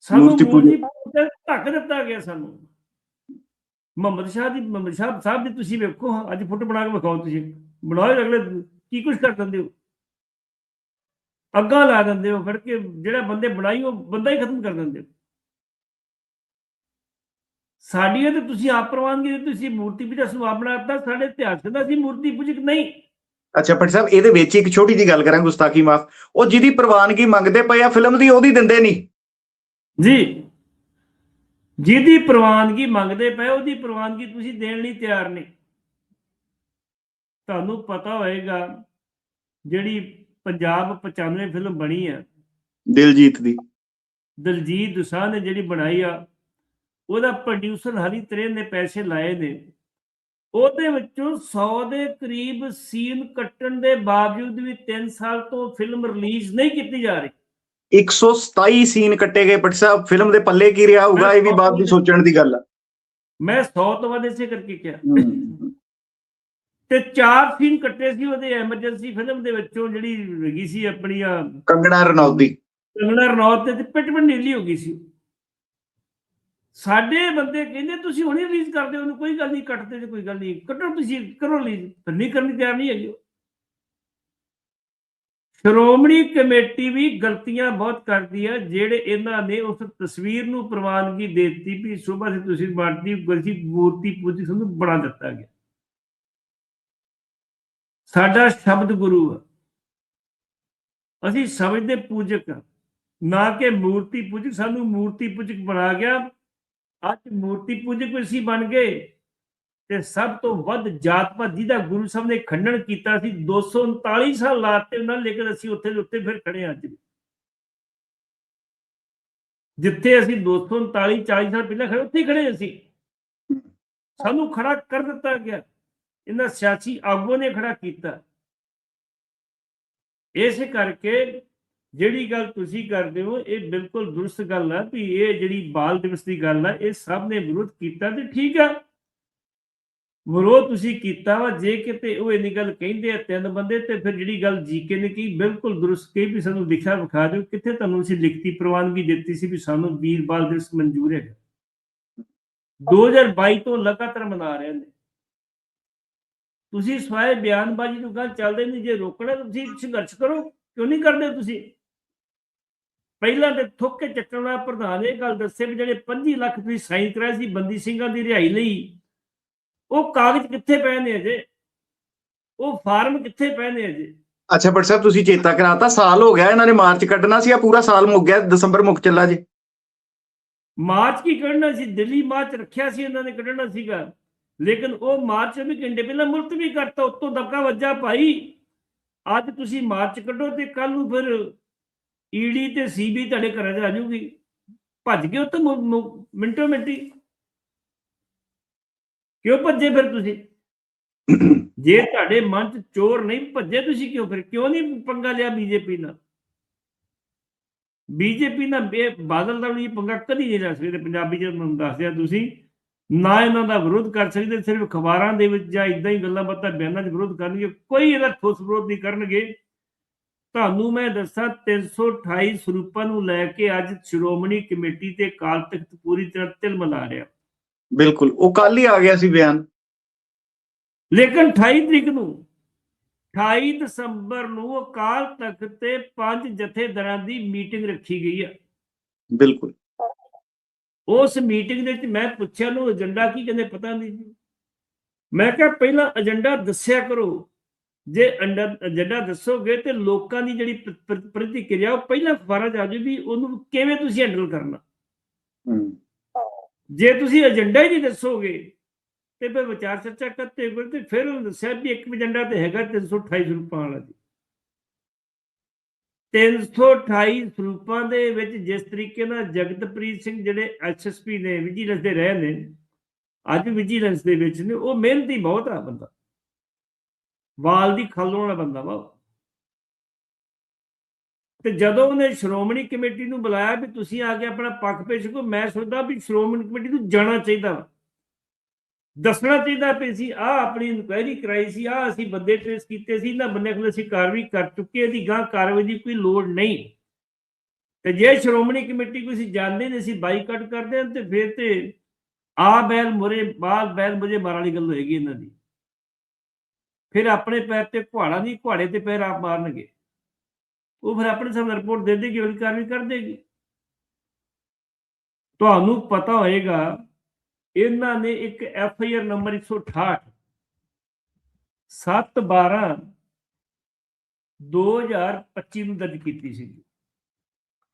ਸਾਨੂੰ ਮੂਰਤੀ ਪੂਜਾ- ਢੱਕ ਦਿੱਤਾ ਗਿਆ ਸਾਨੂੰ। ਮੁਹੰਮਦ ਸ਼ਾਹ ਦੀ ਮੁਹੰਮਦ ਸ਼ਾਹ ਸਾਹਿਬ ਦੀ ਤੁਸੀਂ ਵੇਖੋ ਅੱਜ ਫੋਟੋ ਬਣਾ ਕੇ ਵਿਖਾਓ ਤੁਸੀਂ। ਬਣਾਓ ਅਗਲੇ ਕੀ ਕੁਝ ਕਰ ਦਿੰਦੇ ਹੋ? ਅੱਗਾ ਲਾ ਦਿੰਦੇ ਹੋ ਫੜ ਕੇ ਜਿਹੜਾ ਬੰਦੇ ਬਣਾਈ ਉਹ ਬੰਦਾ ਹੀ ਖਤਮ ਕਰ ਦਿੰਦੇ ਹੋ। ਸਾਡੀ ਇਹ ਤੇ ਤੁਸੀਂ ਆਪ ਪ੍ਰਵਾਨਗੀ ਦਿੱਤੀ ਤੁਸੀਂ ਮੂਰਤੀ ਪੂਜਾ ਆਪ ਬਣਾਤਾ ਸਾਡੇ ਇਤਿਹਾਸ ਦਾ ਅਸੀਂ ਮੂਰਤੀ ਪੂਜਕ ਨਹੀਂ। ਅੱਛਾ ਪਟ ਸਾਹਿਬ ਇਹਦੇ ਵਿੱਚ ਇੱਕ ਛੋਟੀ ਜੀ ਗੱਲ ਕਰਾਂ ਗੁਸਤਾਖੀ ਮਾਫ। ਉਹ ਜਿਹਦੀ ਪ੍ਰਵਾਨਗੀ ਮੰਗਦੇ ਪਏ ਆ ਫਿਲਮ ਦੀ ਉਹਦੀ ਦਿੰਦੇ ਨਹੀਂ। ਜੀ। ਜਿਹਦੀ ਪ੍ਰਵਾਨਗੀ ਮੰਗਦੇ ਪਏ ਉਹਦੀ ਪ੍ਰਵਾਨਗੀ ਤੁਸੀਂ ਦੇਣ ਲਈ ਤਿਆਰ ਨਹੀਂ। ਤੁਹਾਨੂੰ ਪਤਾ ਹੋਏਗਾ ਜਿਹੜੀ ਪੰਜਾਬ 95 ਫਿਲਮ ਬਣੀ ਆ। ਦਿਲਜੀਤ ਦੀ। ਦਲਜੀਤ ਦੁਸਾਂਝ ਨੇ ਜਿਹੜੀ ਬਣਾਈ ਆ ਉਹਦਾ ਪ੍ਰੋਡਿਊਸਰ ਹਰੀ ਤਰੇਨ ਨੇ ਪੈਸੇ ਲਾਏ ਨੇ। ਉਹਦੇ ਵਿੱਚੋਂ 100 ਦੇ ਕਰੀਬ ਸੀਨ ਕੱਟਣ ਦੇ ਬਾਵਜੂਦ ਵੀ 3 ਸਾਲ ਤੋਂ ਫਿਲਮ ਰਿਲੀਜ਼ ਨਹੀਂ ਕੀਤੀ ਜਾ ਰਹੀ। 127 ਸੀਨ ਕੱਟੇ ਗਏ ਪਟ ਸਾਹਿਬ ਫਿਲਮ ਦੇ ਪੱਲੇ ਕੀ ਰਿਹਾ ਹੋਊਗਾ ਇਹ ਵੀ ਬਾਤ ਦੀ ਸੋਚਣ ਦੀ ਗੱਲ ਆ। ਮੈਂ 100 ਤੋਂ ਵੱਧ ਇਸੇ ਕਰਕੇ ਕਿਹਾ। ਤੇ ਚਾਰ ਸੀਨ ਕੱਟੇ ਸੀ ਉਹਦੇ ਐਮਰਜੈਂਸੀ ਫਿਲਮ ਦੇ ਵਿੱਚੋਂ ਜਿਹੜੀ ਹੈਗੀ ਸੀ ਆਪਣੀ ਆ ਕੰਗਣਾ ਰਣੌਤ ਦੀ। ਕੰਗਣਾ ਰਣੌਤ ਤੇ ਪਿੱਟ ਪਿੱਟ ਨੀਲੀ ਹੋ ਗਈ ਸੀ। ਸਾਡੇ ਬੰਦੇ ਕਹਿੰਦੇ ਤੁਸੀਂ ਹੁਣੇ ਰਿਲੀਜ਼ ਕਰ ਦਿਓ ਉਹਨੂੰ ਕੋਈ ਗੱਲ ਨਹੀਂ ਕੱਟਦੇ ਤੇ ਕੋਈ ਗੱਲ ਨਹੀਂ। ਕੱਟੋ ਤੁਸੀਂ ਕਰੋ ਰਿਲੀਜ਼ ਪਰ ਨਹੀਂ ਕਰਨੀ ਤਿਆਰ ਨਹੀਂ ਹੈਗੀ। ਸ਼੍ਰੋਮਣੀ ਕਮੇਟੀ ਵੀ ਗਲਤੀਆਂ ਬਹੁਤ ਕਰਦੀ ਹੈ ਜਿਹੜੇ ਇਹਨਾਂ ਨੇ ਉਸ ਤਸਵੀਰ ਨੂੰ ਪ੍ਰਵਾਨਗੀ ਦੇ ਦਿੱਤੀ ਵੀ ਸੁਬਾਹ ਸੇ ਤੁਸੀਂ ਬਾਟੀ ਗਲਤੀ ਮੂਰਤੀ ਪੂਜੀ ਸਾਨੂੰ ਬਣਾ ਦਿੱਤਾ ਗਿਆ। ਸਾਡਾ ਸ਼ਬਦ ਗੁਰੂ ਹੈ ਅਸੀਂ ਸਮਝਦੇ ਪੂਜਕ ਨਾ ਕਿ ਮੂਰਤੀ ਪੂਜਕ, ਸਾਨੂੰ ਮੂਰਤੀ ਪੂਜਕ ਬਣਾ ਗਿਆ। ਅੱਜ ਮੂਰਤੀ ਪੂਜਕ ਅਸੀਂ ਬਣ ਗਏ ਤੇ ਸਭ ਤੋਂ ਵੱਧ ਜਾਤ ਪਾਤ ਜਿਹਦਾ ਗੁਰੂ ਸਾਹਿਬ ਨੇ ਖੰਡਨ ਕੀਤਾ ਸੀ 239 ਸਾਲ ਲਾਤੇ ਉਹਨਾਂ ਲੇਕਿਨ ਅਸੀਂ ਉੱਥੇ ਦੇ ਉੱਤੇ ਫਿਰ ਖੜੇ ਅੱਜ ਵੀ। ਜਿੱਥੇ ਅਸੀਂ 239 40 ਸਾਲ ਪਹਿਲਾਂ ਖੜੇ, ਉੱਥੇ ਹੀ ਖੜੇ ਅਸੀਂ। ਸਾਨੂੰ ਖੜਾ ਕਰ ਦਿੱਤਾ ਗਿਆ। ਇਹਨਾਂ ਸਿਆਸੀ ਆਗੂਆਂ ਨੇ ਖੜਾ ਕੀਤਾ। ਇਸ ਕਰਕੇ ਜਿਹੜੀ ਗੱਲ ਤੁਸੀਂ ਕਰਦੇ ਹੋ, ਇਹ ਬਿਲਕੁਲ ਦੁਰਸਤ ਗੱਲ ਆ ਵੀ ਇਹ ਜਿਹੜੀ ਬਾਲ ਦਿਵਸ ਦੀ ਗੱਲ ਆ, ਇਹ ਸਭ ਨੇ ਵਿਰੋਧ ਕੀਤਾ ਤੇ ਠੀਕ ਆ। ਵਿਰੋਧ ਤੁਸੀਂ ਕੀਤਾ ਵਾ, ਜੇ ਕਿਤੇ ਉਹ ਇੰਨੀ ਗੱਲ ਕਹਿੰਦੇ ਆ ਤਿੰਨ ਬੰਦੇ ਤੇ ਫਿਰ ਜਿਹੜੀ ਗੱਲ ਜੀਕੇ ਨੇ ਕੀ ਬਿਲਕੁਲ ਦਰੁਸਤ ਕਹੀ ਵੀ ਸਾਨੂੰ ਲਿਖਿਆ ਵਿਖਾ ਦਿਓ, ਕਿੱਥੇ ਤੁਹਾਨੂੰ ਅਸੀਂ ਲਿਖਤੀ ਪ੍ਰਵਾਨਗੀ ਦਿੱਤੀ ਸੀ ਵੀ ਸਾਨੂੰ ਵੀਰ ਬਾਲ ਦਿਵਸ ਮਨਜ਼ੂਰ ਹੈਗਾ। 2022 ਤੋਂ ਲਗਾਤਾਰ ਮਨਾ ਰਹੇ ਨੇ। ਤੁਸੀਂ ਸਵਾਏ ਬਿਆਨਬਾਜ਼ੀ ਤੋਂ ਗੱਲ ਚੱਲਦੇ ਨਹੀਂ ਜੇ ਰੋਕਣਾ ਤੁਸੀਂ ਸੰਘਰਸ਼ ਕਰੋ ਕਿਉਂ ਨਹੀਂ ਕਰਦੇ ਤੁਸੀਂ? ਪਹਿਲਾਂ ਤੇ ਥੁੱਕ ਕੇ ਵਾਲਾ ਪ੍ਰਧਾਨ ਇਹ ਗੱਲ ਦੱਸੇ ਵੀ ਜਿਹੜੇ 25 ਲੱਖ ਤੁਸੀਂ ਸਾਈਨ ਕਰਾਏ ਸੀ ਬੰਦੀ ਸਿੰਘਾਂ ਦੀ ਰਿਹਾਈ ਲਈ ਉਹ ਕਾਗਜ਼ ਕਿੱਥੇ ਪਏ ਨੇ ਅਜੇ? ਉਹ ਫਾਰਮ ਕਿੱਥੇ ਪਏ ਨੇ ਅਜੇ? ਅੱਛਾ ਬਟ ਸਾਹਿਬ ਤੁਸੀਂ ਚੇਤਾ ਕਰਾਤਾ ਸਾਲ ਹੋ ਗਿਆ ਇਹਨਾਂ ਨੇ ਮਾਰਚ ਕੱਢਣਾ ਸੀ ਆ ਪੂਰਾ ਸਾਲ ਮੁੱਕ ਗਿਆ ਦਸੰਬਰ ਮੁੱਕ ਚੱਲਾ ਜੀ। ਮਾਰਚ ਕੀ ਕੱਢਣਾ ਸੀ? ਦਿੱਲੀ ਮਾਰਚ ਰੱਖਿਆ ਸੀ ਇਹਨਾਂ ਨੇ ਕੱਢਣਾ ਸੀਗਾ। ਲੇਕਿਨ ਉਹ ਮਾਰਚ ਵੀ ਘੰਟੇ ਪਹਿਲਾਂ ਮੁਲਤਵੀ ਕਰਤਾ, ਉੱਤੋਂ ਦਬਕਾ ਵੱਜਾ ਭਾਈ। ਅੱਜ ਤੁਸੀਂ ਮਾਰਚ ਕੱਢੋ ਤੇ ਕੱਲ ਨੂੰ ਫਿਰ ਈਡੀ ਤੇ ਸੀਬੀ ਤੁਹਾਡੇ ਘਰਾਂ 'ਚ ਆ ਜਾਊਗੀ। ਭੱਜ ਗਏ ਉੱਤੋਂ ਮਿੰਟੋ ਮਿੰਟੀ। ਕਿਉਂ ਭੱਜੇ ਫਿਰ ਤੁਸੀਂ? ਜੇ ਤੁਹਾਡੇ ਮਨ 'ਚ ਚੋਰ ਨਹੀਂ ਭੱਜੇ ਤੁਸੀਂ ਕਿਉਂ ਫਿਰ? ਕਿਉਂ ਨਹੀਂ ਪੰਗਾ ਲਿਆ ਬੀਜੇਪੀ ਨਾਲ? ਬੀਜੇਪੀ ਨਾਲ ਬਾਦਲ ਦਾ ਵੀ ਪੰਗਾ ਕਦੀ ਨਹੀਂ ਲੈ ਸਕਦੇ, ਪੰਜਾਬੀ ਚ ਤੁਹਾਨੂੰ ਦੱਸਿਆ ਤੁਸੀਂ। ਨਾ ਇਹਨਾਂ ਦਾ ਵਿਰੋਧ ਕਰ ਸਕਦੇ ਸਿਰਫ ਖਬਰਾਂ ਦੇ ਵਿੱਚ ਜਾਂ ਇਦਾਂ ਹੀ ਗੱਲਾਂ ਬਾਤਾਂ ਬਿਆਨਾਂ 'ਚ ਵਿਰੋਧ ਕਰਨਗੇ ਕੋਈ ਇਹਦਾ ਠੋਸ ਵਿਰੋਧ ਨਹੀਂ ਕਰਨਗੇ। ਤੁਹਾਨੂੰ ਮੈਂ ਦੱਸਾਂ 328 ਸਰੂਪਾਂ ਨੂੰ ਲੈ ਕੇ ਅੱਜ ਸ਼੍ਰੋਮਣੀ ਕਮੇਟੀ ਤੇ ਅਕਾਲ ਤਖਤ ਪੂਰੀ ਤਰ੍ਹਾਂ ਤਿਲ ਮਿਲਾ ਰਿਹਾ। ਬਿਲਕੁਲ ਉਹ ਕੱਲ ਹੀ ਆ ਗਿਆ ਸੀ ਬਿਆਨ। ਲੇਕਿਨ 28 ਤਰੀਕ ਨੂੰ 28 ਦਸੰਬਰ ਨੂੰ ਅਕਾਲ ਤਖਤ ਤੇ ਪੰਜ ਜਥੇਦਾਰਾਂ ਦੀ ਮੀਟਿੰਗ ਰੱਖੀ ਗਈ ਹੈ ਬਿਲਕੁਲ। ਉਸ ਮੀਟਿੰਗ ਦੇ ਵਿੱਚ ਮੈਂ ਪੁੱਛਿਆ ਨੂੰ ਏਜੰਡਾ ਕੀ ਕਹਿੰਦੇ ਪਤਾ ਨਹੀਂ ਜੀ। ਮੈਂ ਕਿਹਾ ਪਹਿਲਾਂ ਏਜੰਡਾ ਦੱਸਿਆ ਕਰੋ। ਜੇ ਏਜੰਡਾ ਦੱਸੋਗੇ ਤੇ ਲੋਕਾਂ ਦੀ ਜਿਹੜੀ ਪ੍ਰ- ਪ੍ਰ- ਪ੍ਰਤੀਕਿਰਿਆ ਉਹ ਪਹਿਲਾਂ 'ਚ ਆ ਜਾਊ ਵੀ ਉਹਨੂੰ ਕਿਵੇਂ ਤੁਸੀਂ ਹੈਂਡਲ ਕਰਨਾ। ਜੇ ਤੁਸੀਂ ਏਜੰਡਾ ਹੀ ਨਹੀਂ ਦੱਸੋਗੇ ਤੇ ਫਿਰ ਵਿਚਾਰ ਚਰਚਾ ਕਰਤੇ ਹੋਏ ਤੇ ਫਿਰ ਉਹਨੂੰ ਦੱਸਿਆ ਵੀ ਇੱਕ ਏਜੰਡਾ ਤੇ ਹੈਗਾ 328 ਸਰੂਪਾਂ ਵਾਲਾ ਜੀ। 328 ਸਰੂਪਾਂ ਦੇ ਵਿੱਚ ਜਿਸ ਤਰੀਕੇ ਨਾਲ ਜਗਤਪ੍ਰੀਤ ਸਿੰਘ ਜਿਹੜੇ ਐਸਐਸਪੀ ਨੇ ਵਿਜੀਲੈਂਸ ਦੇ ਰਹੇ ਨੇ, ਅੱਜ ਵਿਜੀਲੈਂਸ ਦੇ ਵਿੱਚ ਨੇ, ਉਹ ਮਿਹਨਤੀ ਬਹੁਤ ਆ ਬੰਦਾ। ਵਾਲ ਦੀ ਖੱਲੋਂ ਵਾਲਾ ਬੰਦਾ ਵਾ ਤੇ ਜਦੋਂ ਉਹਨੇ ਸ਼੍ਰੋਮਣੀ ਕਮੇਟੀ ਨੂੰ ਬੁਲਾਇਆ ਵੀ ਤੁਸੀਂ ਆ ਕੇ ਆਪਣਾ ਪੱਖ ਪੇਸ਼ ਕਰੋ, ਮੈਂ ਸੋਚਦਾ ਵੀ ਸ਼੍ਰੋਮਣੀ ਕਮੇਟੀ ਨੂੰ ਜਾਣਾ ਚਾਹੀਦਾ ਵਾ। ਦੱਸਣਾ ਚਾਹੀਦਾ ਵੀ ਅਸੀਂ ਆ ਆਪਣੀ ਇਨਕੁਆਇਰੀ ਕਰਾਈ ਸੀ ਆ ਅਸੀਂ ਬੰਦੇ ਟ੍ਰੇਸ ਕੀਤੇ ਸੀ ਨਾ ਬੰਦੇ ਕੋਲ ਅਸੀਂ ਕਾਰਵਾਈ ਕਰ ਚੁੱਕੇ ਇਹਦੀ ਗਾਂ ਕਾਰਵਾਈ ਦੀ ਕੋਈ ਲੋੜ ਨਹੀਂ। ਤੇ ਜੇ ਸ਼੍ਰੋਮਣੀ ਕਮੇਟੀ ਕੋਈ ਅਸੀਂ ਜਾਣਦੇ ਨਹੀਂ, ਅਸੀਂ ਬਾਈਕਾਟ ਕਰਦੇ ਹਾਂ ਤੇ ਫਿਰ ਤੇ ਆ ਬੈਲ ਮੁਰੇ, ਬਾਲ ਬੈਲ ਮੁਝੇ ਮਾਰਨ ਵਾਲੀ ਗੱਲ ਹੋਏਗੀ ਇਹਨਾਂ ਦੀ। ਫਿਰ ਆਪਣੇ ਪੈਰ ਤੇ ਘੁਆੜਾ ਨਹੀਂ ਘੁਆੜੇ ਤੇ ਪੈਰ ਆਪ ਮਾਰਨਗੇ। ਉਹ ਫਿਰ ਆਪਣੇ ਸਾਹਮਣੇ ਰਿਪੋਰਟ ਦੇ ਦੇਗੀ ਉਹਦੀ ਕਾਰਵਾਈ ਕਰ ਦੇਗੀ। ਤੁਹਾਨੂੰ ਪਤਾ ਹੋਏਗਾ ਇਹਨਾਂ ਨੇ ਇੱਕ ਐਫ ਆਈ ਆਰ ਨੰਬਰ 168 7 12 2025 ਨੂੰ ਦਰਜ ਕੀਤੀ ਸੀ।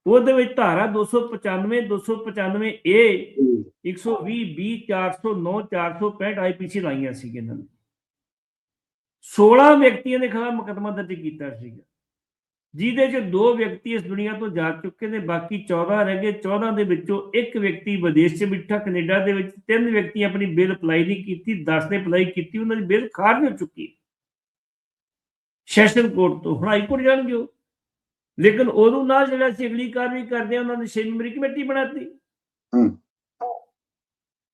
ਉਹਦੇ ਵਿੱਚ ਧਾਰਾ 295 295 ਏ 120 20 409 465 ਆਈਪੀਸੀ ਲਾਈਆਂ ਸੀ ਇਹਨਾਂ ਨੇ। 16 ਵਿਅਕਤੀਆਂ ਦੇ ਖਿਲਾਫ ਮੁਕੱਦਮਾ ਦਰਜ ਕੀਤਾ ਸੀਗਾ। ਜਿਹਦੇ ਚ ਦੋ ਵਿਅਕਤੀ ਇਸ ਦੁਨੀਆ ਤੋਂ ਜਾ ਚੁੱਕੇ ਨੇ ਬਾਕੀ 14 ਰਹਿ ਗਏ 14 ਦੇ ਵਿੱਚੋਂ ਇੱਕ ਵਿਅਕਤੀ ਵਿਦੇਸ਼ 'ਚ ਬਿਠਾ ਕੈਨੇਡਾ ਦੇ ਵਿੱਚ ਤਿੰਨ ਵਿਅਕਤੀ ਆਪਣੀ ਬੇਲ ਅਪਲਾਈ ਨਹੀਂ ਕੀਤੀ 10 ਨੇ ਅਪਲਾਈ ਕੀਤੀ ਉਹਨਾਂ ਦੀ ਬੇਲ ਖਾਰਜ ਹੋ ਚੁੱਕੀ। ਸੈਸ਼ਨ ਕੋਰਟ ਤੋਂ ਹੁਣ ਹਾਈ ਕੋਰਟ ਜਾਣਗੇ ਉਹ ਲੇਕਿਨ ਉਦੋਂ ਨਾਲ ਜਿਹੜਾ ਸੀ ਅਗਲੀ ਕਾਰਵਾਈ ਕਰਦੇ ਉਹਨਾਂ ਨੇ ਛੇ ਮੈਂਬਰੀ ਕਮੇਟੀ ਬਣਾਤੀ।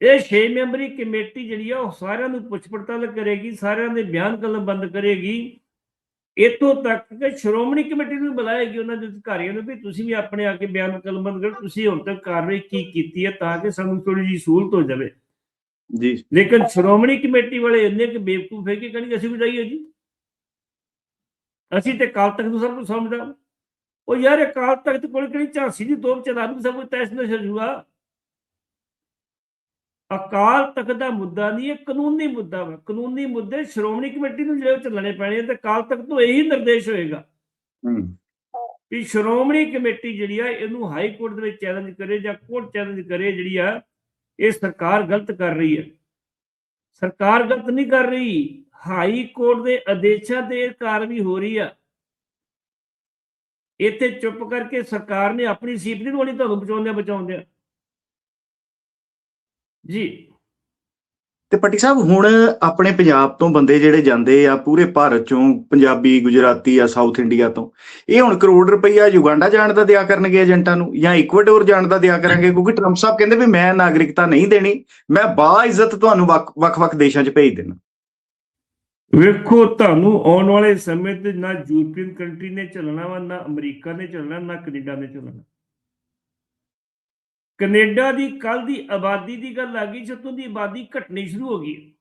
ਇਹ ਛੇ ਮੈਂਬਰੀ ਕਮੇਟੀ ਜਿਹੜੀ ਆ ਉਹ ਸਾਰਿਆਂ ਨੂੰ ਪੁੱਛ ਪੜਤਾਲ ਕਰੇਗੀ ਸਾਰਿਆਂ ਦੇ ਬਿਆਨ ਕਲਮਬੰਦ ਕਰੇਗੀ ਇਤੋਂ ਤੱਕ ਕਿ ਸ਼੍ਰੋਮਣੀ ਕਮੇਟੀ ਨੂੰ ਬੁਲਾਏਗੀ ਉਹਨਾਂ ਦੇ ਅਧਿਕਾਰੀਆਂ ਨੂੰ ਵੀ ਤੁਸੀਂ ਵੀ ਆਪਣੇ ਆ ਕੇ ਬਿਆਨ ਕਲਮਬੰਦ ਕਰੋ ਤੁਸੀਂ ਹੁਣ ਤੱਕ ਕਾਰਵਾਈ ਕੀ ਕੀਤੀ ਹੈ ਤਾਂ ਕਿ ਸਾਨੂੰ ਥੋੜੀ ਜਿਹੀ ਸਹੂਲਤ ਹੋ ਜਾਵੇ। ਜੀ। ਲੇਕਿਨ ਸ਼੍ਰੋਮਣੀ ਕਮੇਟੀ ਵਾਲੇ ਇੰਨੇ ਕਿ ਬੇਵਕੂਫ ਹੈ ਕਿ ਕਹਿੰਦੇ ਅਸੀਂ ਵੀ ਜਾਈਏ ਜੀ? ਅਸੀਂ ਤੇ ਕਾਲ ਤਖਤ ਨੂੰ ਸਭ ਕੁਝ ਸਮਝਦਾ। ਉਹ ਯਾਰ ਇਹ ਕਾਲ ਤਖਤ ਕੋਲ ਕਿਹੜੀ ਝਾਂਸੀ ਦੀ ਤੋਪ ਚਲਾ ਦੂ ਸਭ ਕੁਝ ਤੈਸ ਨਸ਼ਰ ਜੂਗਾ ਅਕਾਲ ਤਖਤ ਦਾ ਮੁੱਦਾ ਨਹੀਂ ਇਹ ਕਾਨੂੰਨੀ ਮੁੱਦਾ ਵਾ। ਕਾਨੂੰਨੀ ਮੁੱਦੇ ਸ਼੍ਰੋਮਣੀ ਕਮੇਟੀ ਨੂੰ ਜਿਹੜੇ ਚੱਲਣੇ ਪੈਣੇ ਤੇ ਕਾਲ ਤਖਤ ਤੋਂ ਇਹੀ ਨਿਰਦੇਸ਼ ਹੋਏਗਾ ਹੂੰ। ਵੀ ਸ਼੍ਰੋਮਣੀ ਕਮੇਟੀ ਜਿਹੜੀ ਆ ਇਹਨੂੰ ਹਾਈ ਕੋਰਟ ਦੇ ਵਿੱਚ ਚੈਲੰਜ ਕਰੇ ਜਾਂ ਕੋਰਟ ਚੈਲੰਜ ਕਰੇ ਜਿਹੜੀ ਆ ਇਹ ਸਰਕਾਰ ਗਲਤ ਕਰ ਰਹੀ ਹੈ ਸਰਕਾਰ ਗਲਤ ਨਹੀਂ ਕਰ ਰਹੀ। ਹਾਈ ਕੋਰਟ ਦੇ ਆਦੇਸ਼ਾਂ ਤੇ ਕਾਰਵਾਈ ਹੋ ਰਹੀ ਆ। ਇੱਥੇ ਚੁੱਪ ਕਰਕੇ ਸਰਕਾਰ ਨੇ ਆਪਣੀ ਸੀਪ ਨਹੀਂ ਰੋਣੀ ਤੁਹਾਨੂੰ ਬਚਾਉਂਦਿਆਂ ਬਚਾਉਂਦਿਆਂ। ਜੀ। ਤੇ ਪੱਟੀ ਸਾਹਿਬ ਹੁਣ ਆਪਣੇ ਪੰਜਾਬ ਤੋਂ ਬੰਦੇ ਜਿਹੜੇ ਜਾਂਦੇ ਆ ਪੂਰੇ ਭਾਰਤ ਚੋਂ ਪੰਜਾਬੀ ਗੁਜਰਾਤੀ ਆ ਸਾਊਥ ਇੰਡੀਆ ਤੋਂ ਇਹ ਹੁਣ ਕਰੋੜ ਰੁਪਈਆ ਯੁਗਾਂਡਾ ਜਾਣ ਦਾ ਦਿਆ ਕਰਨਗੇ ਏਜੰਟਾਂ ਨੂੰ ਜਾਂ ਇਕਵਾਡੋਰ ਜਾਣ ਦਾ ਦਿਆ ਕਰਾਂਗੇ ਕਿਉਂਕਿ ਟਰੰਪ ਸਾਹਿਬ ਕਹਿੰਦੇ ਵੀ ਮੈਂ ਨਾਗਰਿਕਤਾ ਨਹੀਂ ਦੇਣੀ ਮੈਂ ਬਾ ਇੱਜ਼ਤ ਤੁਹਾਨੂੰ ਵੱਖ- ਵੱਖ-ਵੱਖ ਦੇਸ਼ਾਂ 'ਚ ਭੇਜ ਦੇਣਾ ਵੇਖੋ ਤੁਹਾਨੂੰ ਆਉਣ ਵਾਲੇ ਸਮੇਂ ਤੇ ਨਾ ਯੂਰਪੀਅਨ ਕੰਟਰੀ ਨੇ ਚੱਲਣਾ ਵਾ ਨਾ ਅਮਰੀਕਾ ਨੇ ਚੱਲਣਾ ਨਾ ਕੈਨੇਡਾ ਨੇ ਚੱਲਣਾ। ਕੈਨੇਡਾ ਦੀ ਕੱਲ ਦੀ ਆਬਾਦੀ ਦੀ ਗੱਲ ਆ ਗਈ, ਜਦੋਂ ਦੀ ਆਬਾਦੀ ਘਟਣੀ ਸ਼ੁਰੂ ਹੋ ਗਈ।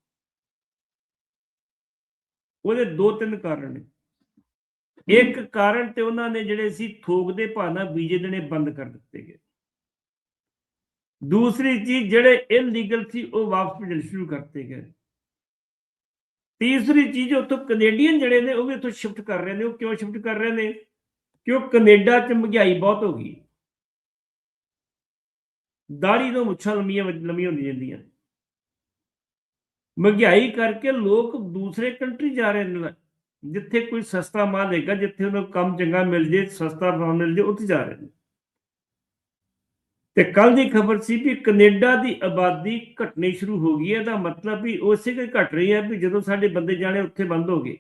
ਉਹਦੇ ਦੋ ਤਿੰਨ ਕਾਰਨ ਨੇ। ਇੱਕ ਕਾਰਨ ਤੇ ਉਹਨਾਂ ਨੇ ਜਿਹੜੇ ਸੀ ਥੋਕ ਦੇ ਭਾਣਾ ਬੀਜੇ ਦੇਣੇ ਬੰਦ ਕਰ ਦਿੱਤੇ ਗਏ। ਦੂਸਰੀ ਚੀਜ਼ ਜਿਹੜੇ ਇਲੀਗਲ ਸੀ, ਉਹ ਵਾਪਸ ਭੇਜਣੇ ਸ਼ੁਰੂ ਕਰਤੇ ਗਏ। ਤੀਸਰੀ ਚੀਜ਼ ਉੱਥੋਂ ਕੈਨੇਡੀਅਨ ਜਿਹੜੇ ਨੇ, ਉਹ ਵੀ ਉੱਥੋਂ ਸ਼ਿਫਟ ਕਰ ਰਹੇ ਨੇ। ਉਹ ਕਿਉਂ ਸ਼ਿਫਟ ਕਰ ਰਹੇ ਨੇ? ਕਿਉਂ ਕੈਨੇਡਾ 'ਚ ਮਹਿੰਗਾਈ ਬਹੁਤ ਹੋ ਗਈ। ਦਾੜੀ ਤੋਂ ਮੁੱਛਾਂ ਲੰਮੀਆਂ ਲੰਮੀਆਂ ਹੁੰਦੀਆਂ ਜਾਂਦੀਆਂ ਮਹਿੰਗਾਈ ਕਰਕੇ ਲੋਕ ਦੂਸਰੇ ਕੰਟਰੀ ਜਾ ਰਹੇ ਨੇ। ਜਿੱਥੇ ਕੋਈ ਸਸਤਾ ਮਾਲ ਹੈਗਾ, ਜਿੱਥੇ ਉਹਨਾਂ ਨੂੰ ਕੰਮ ਚੰਗਾ ਮਿਲ ਜੇ, ਸਸਤਾ ਮਾਲ ਮਿਲ ਜੇ, ਉੱਥੇ ਜਾ ਰਹੇ ਨੇ। ਤੇ ਕੱਲ ਦੀ ਖਬਰ ਸੀ ਵੀ ਕੈਨੇਡਾ ਦੀ ਆਬਾਦੀ ਘਟਣੀ ਸ਼ੁਰੂ ਹੋ ਗਈ ਹੈ। ਇਹਦਾ ਮਤਲਬ ਵੀ ਉਸੇ ਕਿ ਘਟ ਰਹੀ ਹੈ ਵੀ ਜਦੋਂ ਸਾਡੇ ਬੰਦੇ ਜਾਣੇ ਉੱਥੇ ਬੰਦ ਹੋ ਗਏ।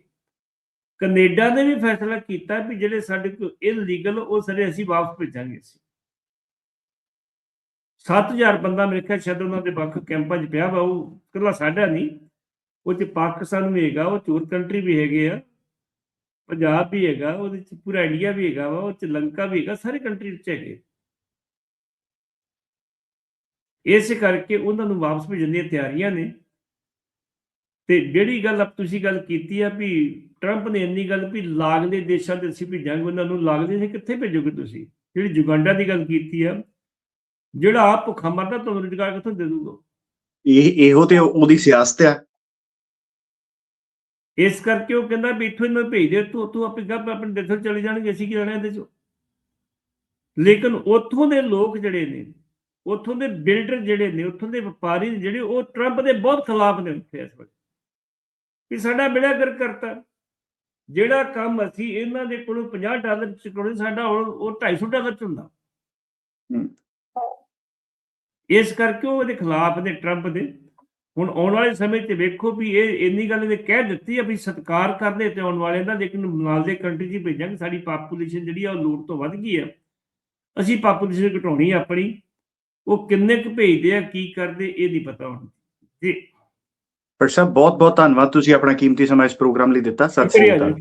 ਕੈਨੇਡਾ ਨੇ ਵੀ ਫੈਸਲਾ ਕੀਤਾ ਵੀ ਜਿਹੜੇ ਸਾਡੇ ਕੋਲ ਇਲੀਗਲ ਉਹ ਸਾਰੇ ਅਸੀਂ ਵਾਪਸ ਭੇਜਾਂਗੇ ਅਸੀਂ। 7000 ਬੰਦਾ ਮੇਰੇ ਖਿਆਲ ਸ਼ਾਇਦ ਉਹਨਾਂ ਦੇ ਵੱਖ ਕੈਂਪਾਂ 'ਚ ਪਿਆ ਵਾ, ਉਹ ਇਕੱਲਾ ਸਾਡਾ ਨਹੀਂ। ਉਹ 'ਚ ਪਾਕਿਸਤਾਨ ਵੀ ਹੈਗਾ, ਉਹ ਚੋਰ ਕੰਟਰੀ ਵੀ ਹੈਗੇ ਆ। ਪੰਜਾਬ ਵੀ ਹੈਗਾ, ਉਹਦੇ 'ਚ ਪੂਰਾ ਇੰਡੀਆ ਵੀ ਹੈਗਾ ਵਾ, ਉਹ 'ਚ ਲੰਕਾ ਵੀ ਹੈਗਾ, ਸਾਰੇ ਕੰਟਰੀ ਵਿੱਚ ਹੈਗੇ। ਇਸ ਕਰਕੇ ਉਹਨਾਂ ਨੂੰ ਵਾਪਸ ਭੇਜਣ ਦੀਆਂ ਤਿਆਰੀਆਂ ਨੇ। ਤੇ ਜਿਹੜੀ ਗੱਲ ਆਪ ਤੁਸੀਂ ਗੱਲ ਕੀਤੀ ਆ ਵੀ ਟਰੰਪ ਨੇ ਇੰਨੀ ਗੱਲ ਵੀ ਲਾਗਲੇ ਦੇਸ਼ਾਂ ਦੇ ਅਸੀਂ ਜੰਗ ਉਹਨਾਂ ਨੂੰ ਲਾਗਲੇ ਦੇ, ਕਿੱਥੇ ਭੇਜੋਗੇ ਤੁਸੀਂ? ਜਿਹੜੀ ਯੁਗੰਡਾ ਦੀ ਗੱਲ ਕੀਤੀ ਆ ਜਿਹੜਾ ਆਪ ਭੁੱਖਾ ਮਰਦਾ ਤੁਹਾਨੂੰ ਰੁਜ਼ਗਾਰ ਕਿੱਥੋਂ ਦੇ ਦੂਗਾ? ਇਹ ਇਹੋ ਤੇ ਉਹਦੀ ਸਿਆਸਤ ਆ। ਇਸ ਕਰਕੇ ਉਹ ਕਹਿੰਦਾ ਵੀ ਇੱਥੋਂ ਇਹਨਾਂ ਭੇਜ ਦੇ ਤੂੰ ਤੂੰ ਆਪੇ ਗੱਪ ਆਪਣੇ ਦੇਸ਼ੋਂ ਚਲੇ ਜਾਣਗੇ ਅਸੀਂ ਕੀ ਲੈਣਾ ਇਹਦੇ ਚੋਂ? ਲੇਕਿਨ ਉੱਥੋਂ ਦੇ ਲੋਕ ਜਿਹੜੇ ਨੇ ਉੱਥੋਂ ਦੇ ਬਿਲਡਰ ਜਿਹੜੇ ਨੇ ਉੱਥੋਂ ਦੇ ਵਪਾਰੀ ਜਿਹੜੇ ਉਹ ਟਰੰਪ ਦੇ ਬਹੁਤ ਖਿਲਾਫ ਨੇ ਉੱਥੇ ਇਸ ਵੇਲੇ। ਵੀ ਸਾਡਾ ਬੇੜਾ ਗਰ ਕਰਤਾ। ਜਿਹੜਾ ਕੰਮ ਅਸੀਂ ਇਹਨਾਂ ਦੇ ਕੋਲੋਂ 50 ਡਾਲਰ ਚ ਸਾਡਾ ਉਹ 250 ਡਾਲਰ ਚ ਹੁੰਦਾ। ਇਸ ਕਰਕੇ ਉਹ ਉਹਦੇ ਖਿਲਾਫ ਨੇ ਟਰੰਪ ਦੇ। ਹੁਣ ਆਉਣ ਵਾਲੇ ਸਮੇਂ 'ਚ ਵੇਖੋ ਵੀ ਇਹ ਇੰਨੀ ਗੱਲ ਇਹਨੇ ਕਹਿ ਦਿੱਤੀ ਆ ਵੀ ਸਤਿਕਾਰ ਕਰਦੇ ਤੇ ਆਉਣ ਵਾਲੇ ਦਾ ਲੇਕਿਨ ਨਾਲ ਦੇ ਕੰਟਰੀ 'ਚ ਭੇਜਾਂਗੇ। ਸਾਡੀ ਪਾਪੂਲੇਸ਼ਨ ਜਿਹੜੀ ਆ ਉਹ ਲੋੜ ਤੋਂ ਵੱਧ ਗਈ ਆ। ਅਸੀਂ ਪਾਪੂਲੇਸ਼ਨ ਘਟਾਉਣੀ ਆ ਆਪਣੀ। ਉਹ ਕਿੰਨੇ ਕੁ ਭੇਜਦੇ ਆ ਕੀ ਕਰਦੇ ਇਹ ਨਹੀਂ ਪਤਾ ਹੁਣ। ਜੀ। ਪਰ ਸਾਹਿਬ ਬਹੁਤ ਬਹੁਤ ਧੰਨਵਾਦ। ਤੁਸੀਂ ਆਪਣਾ ਕੀਮਤੀ ਸਮਾਂ ਇਸ ਪ੍ਰੋਗਰਾਮ ਲਈ ਦਿੱਤਾ। ਸਤਿ ਸ੍ਰੀ ਅਕਾਲ।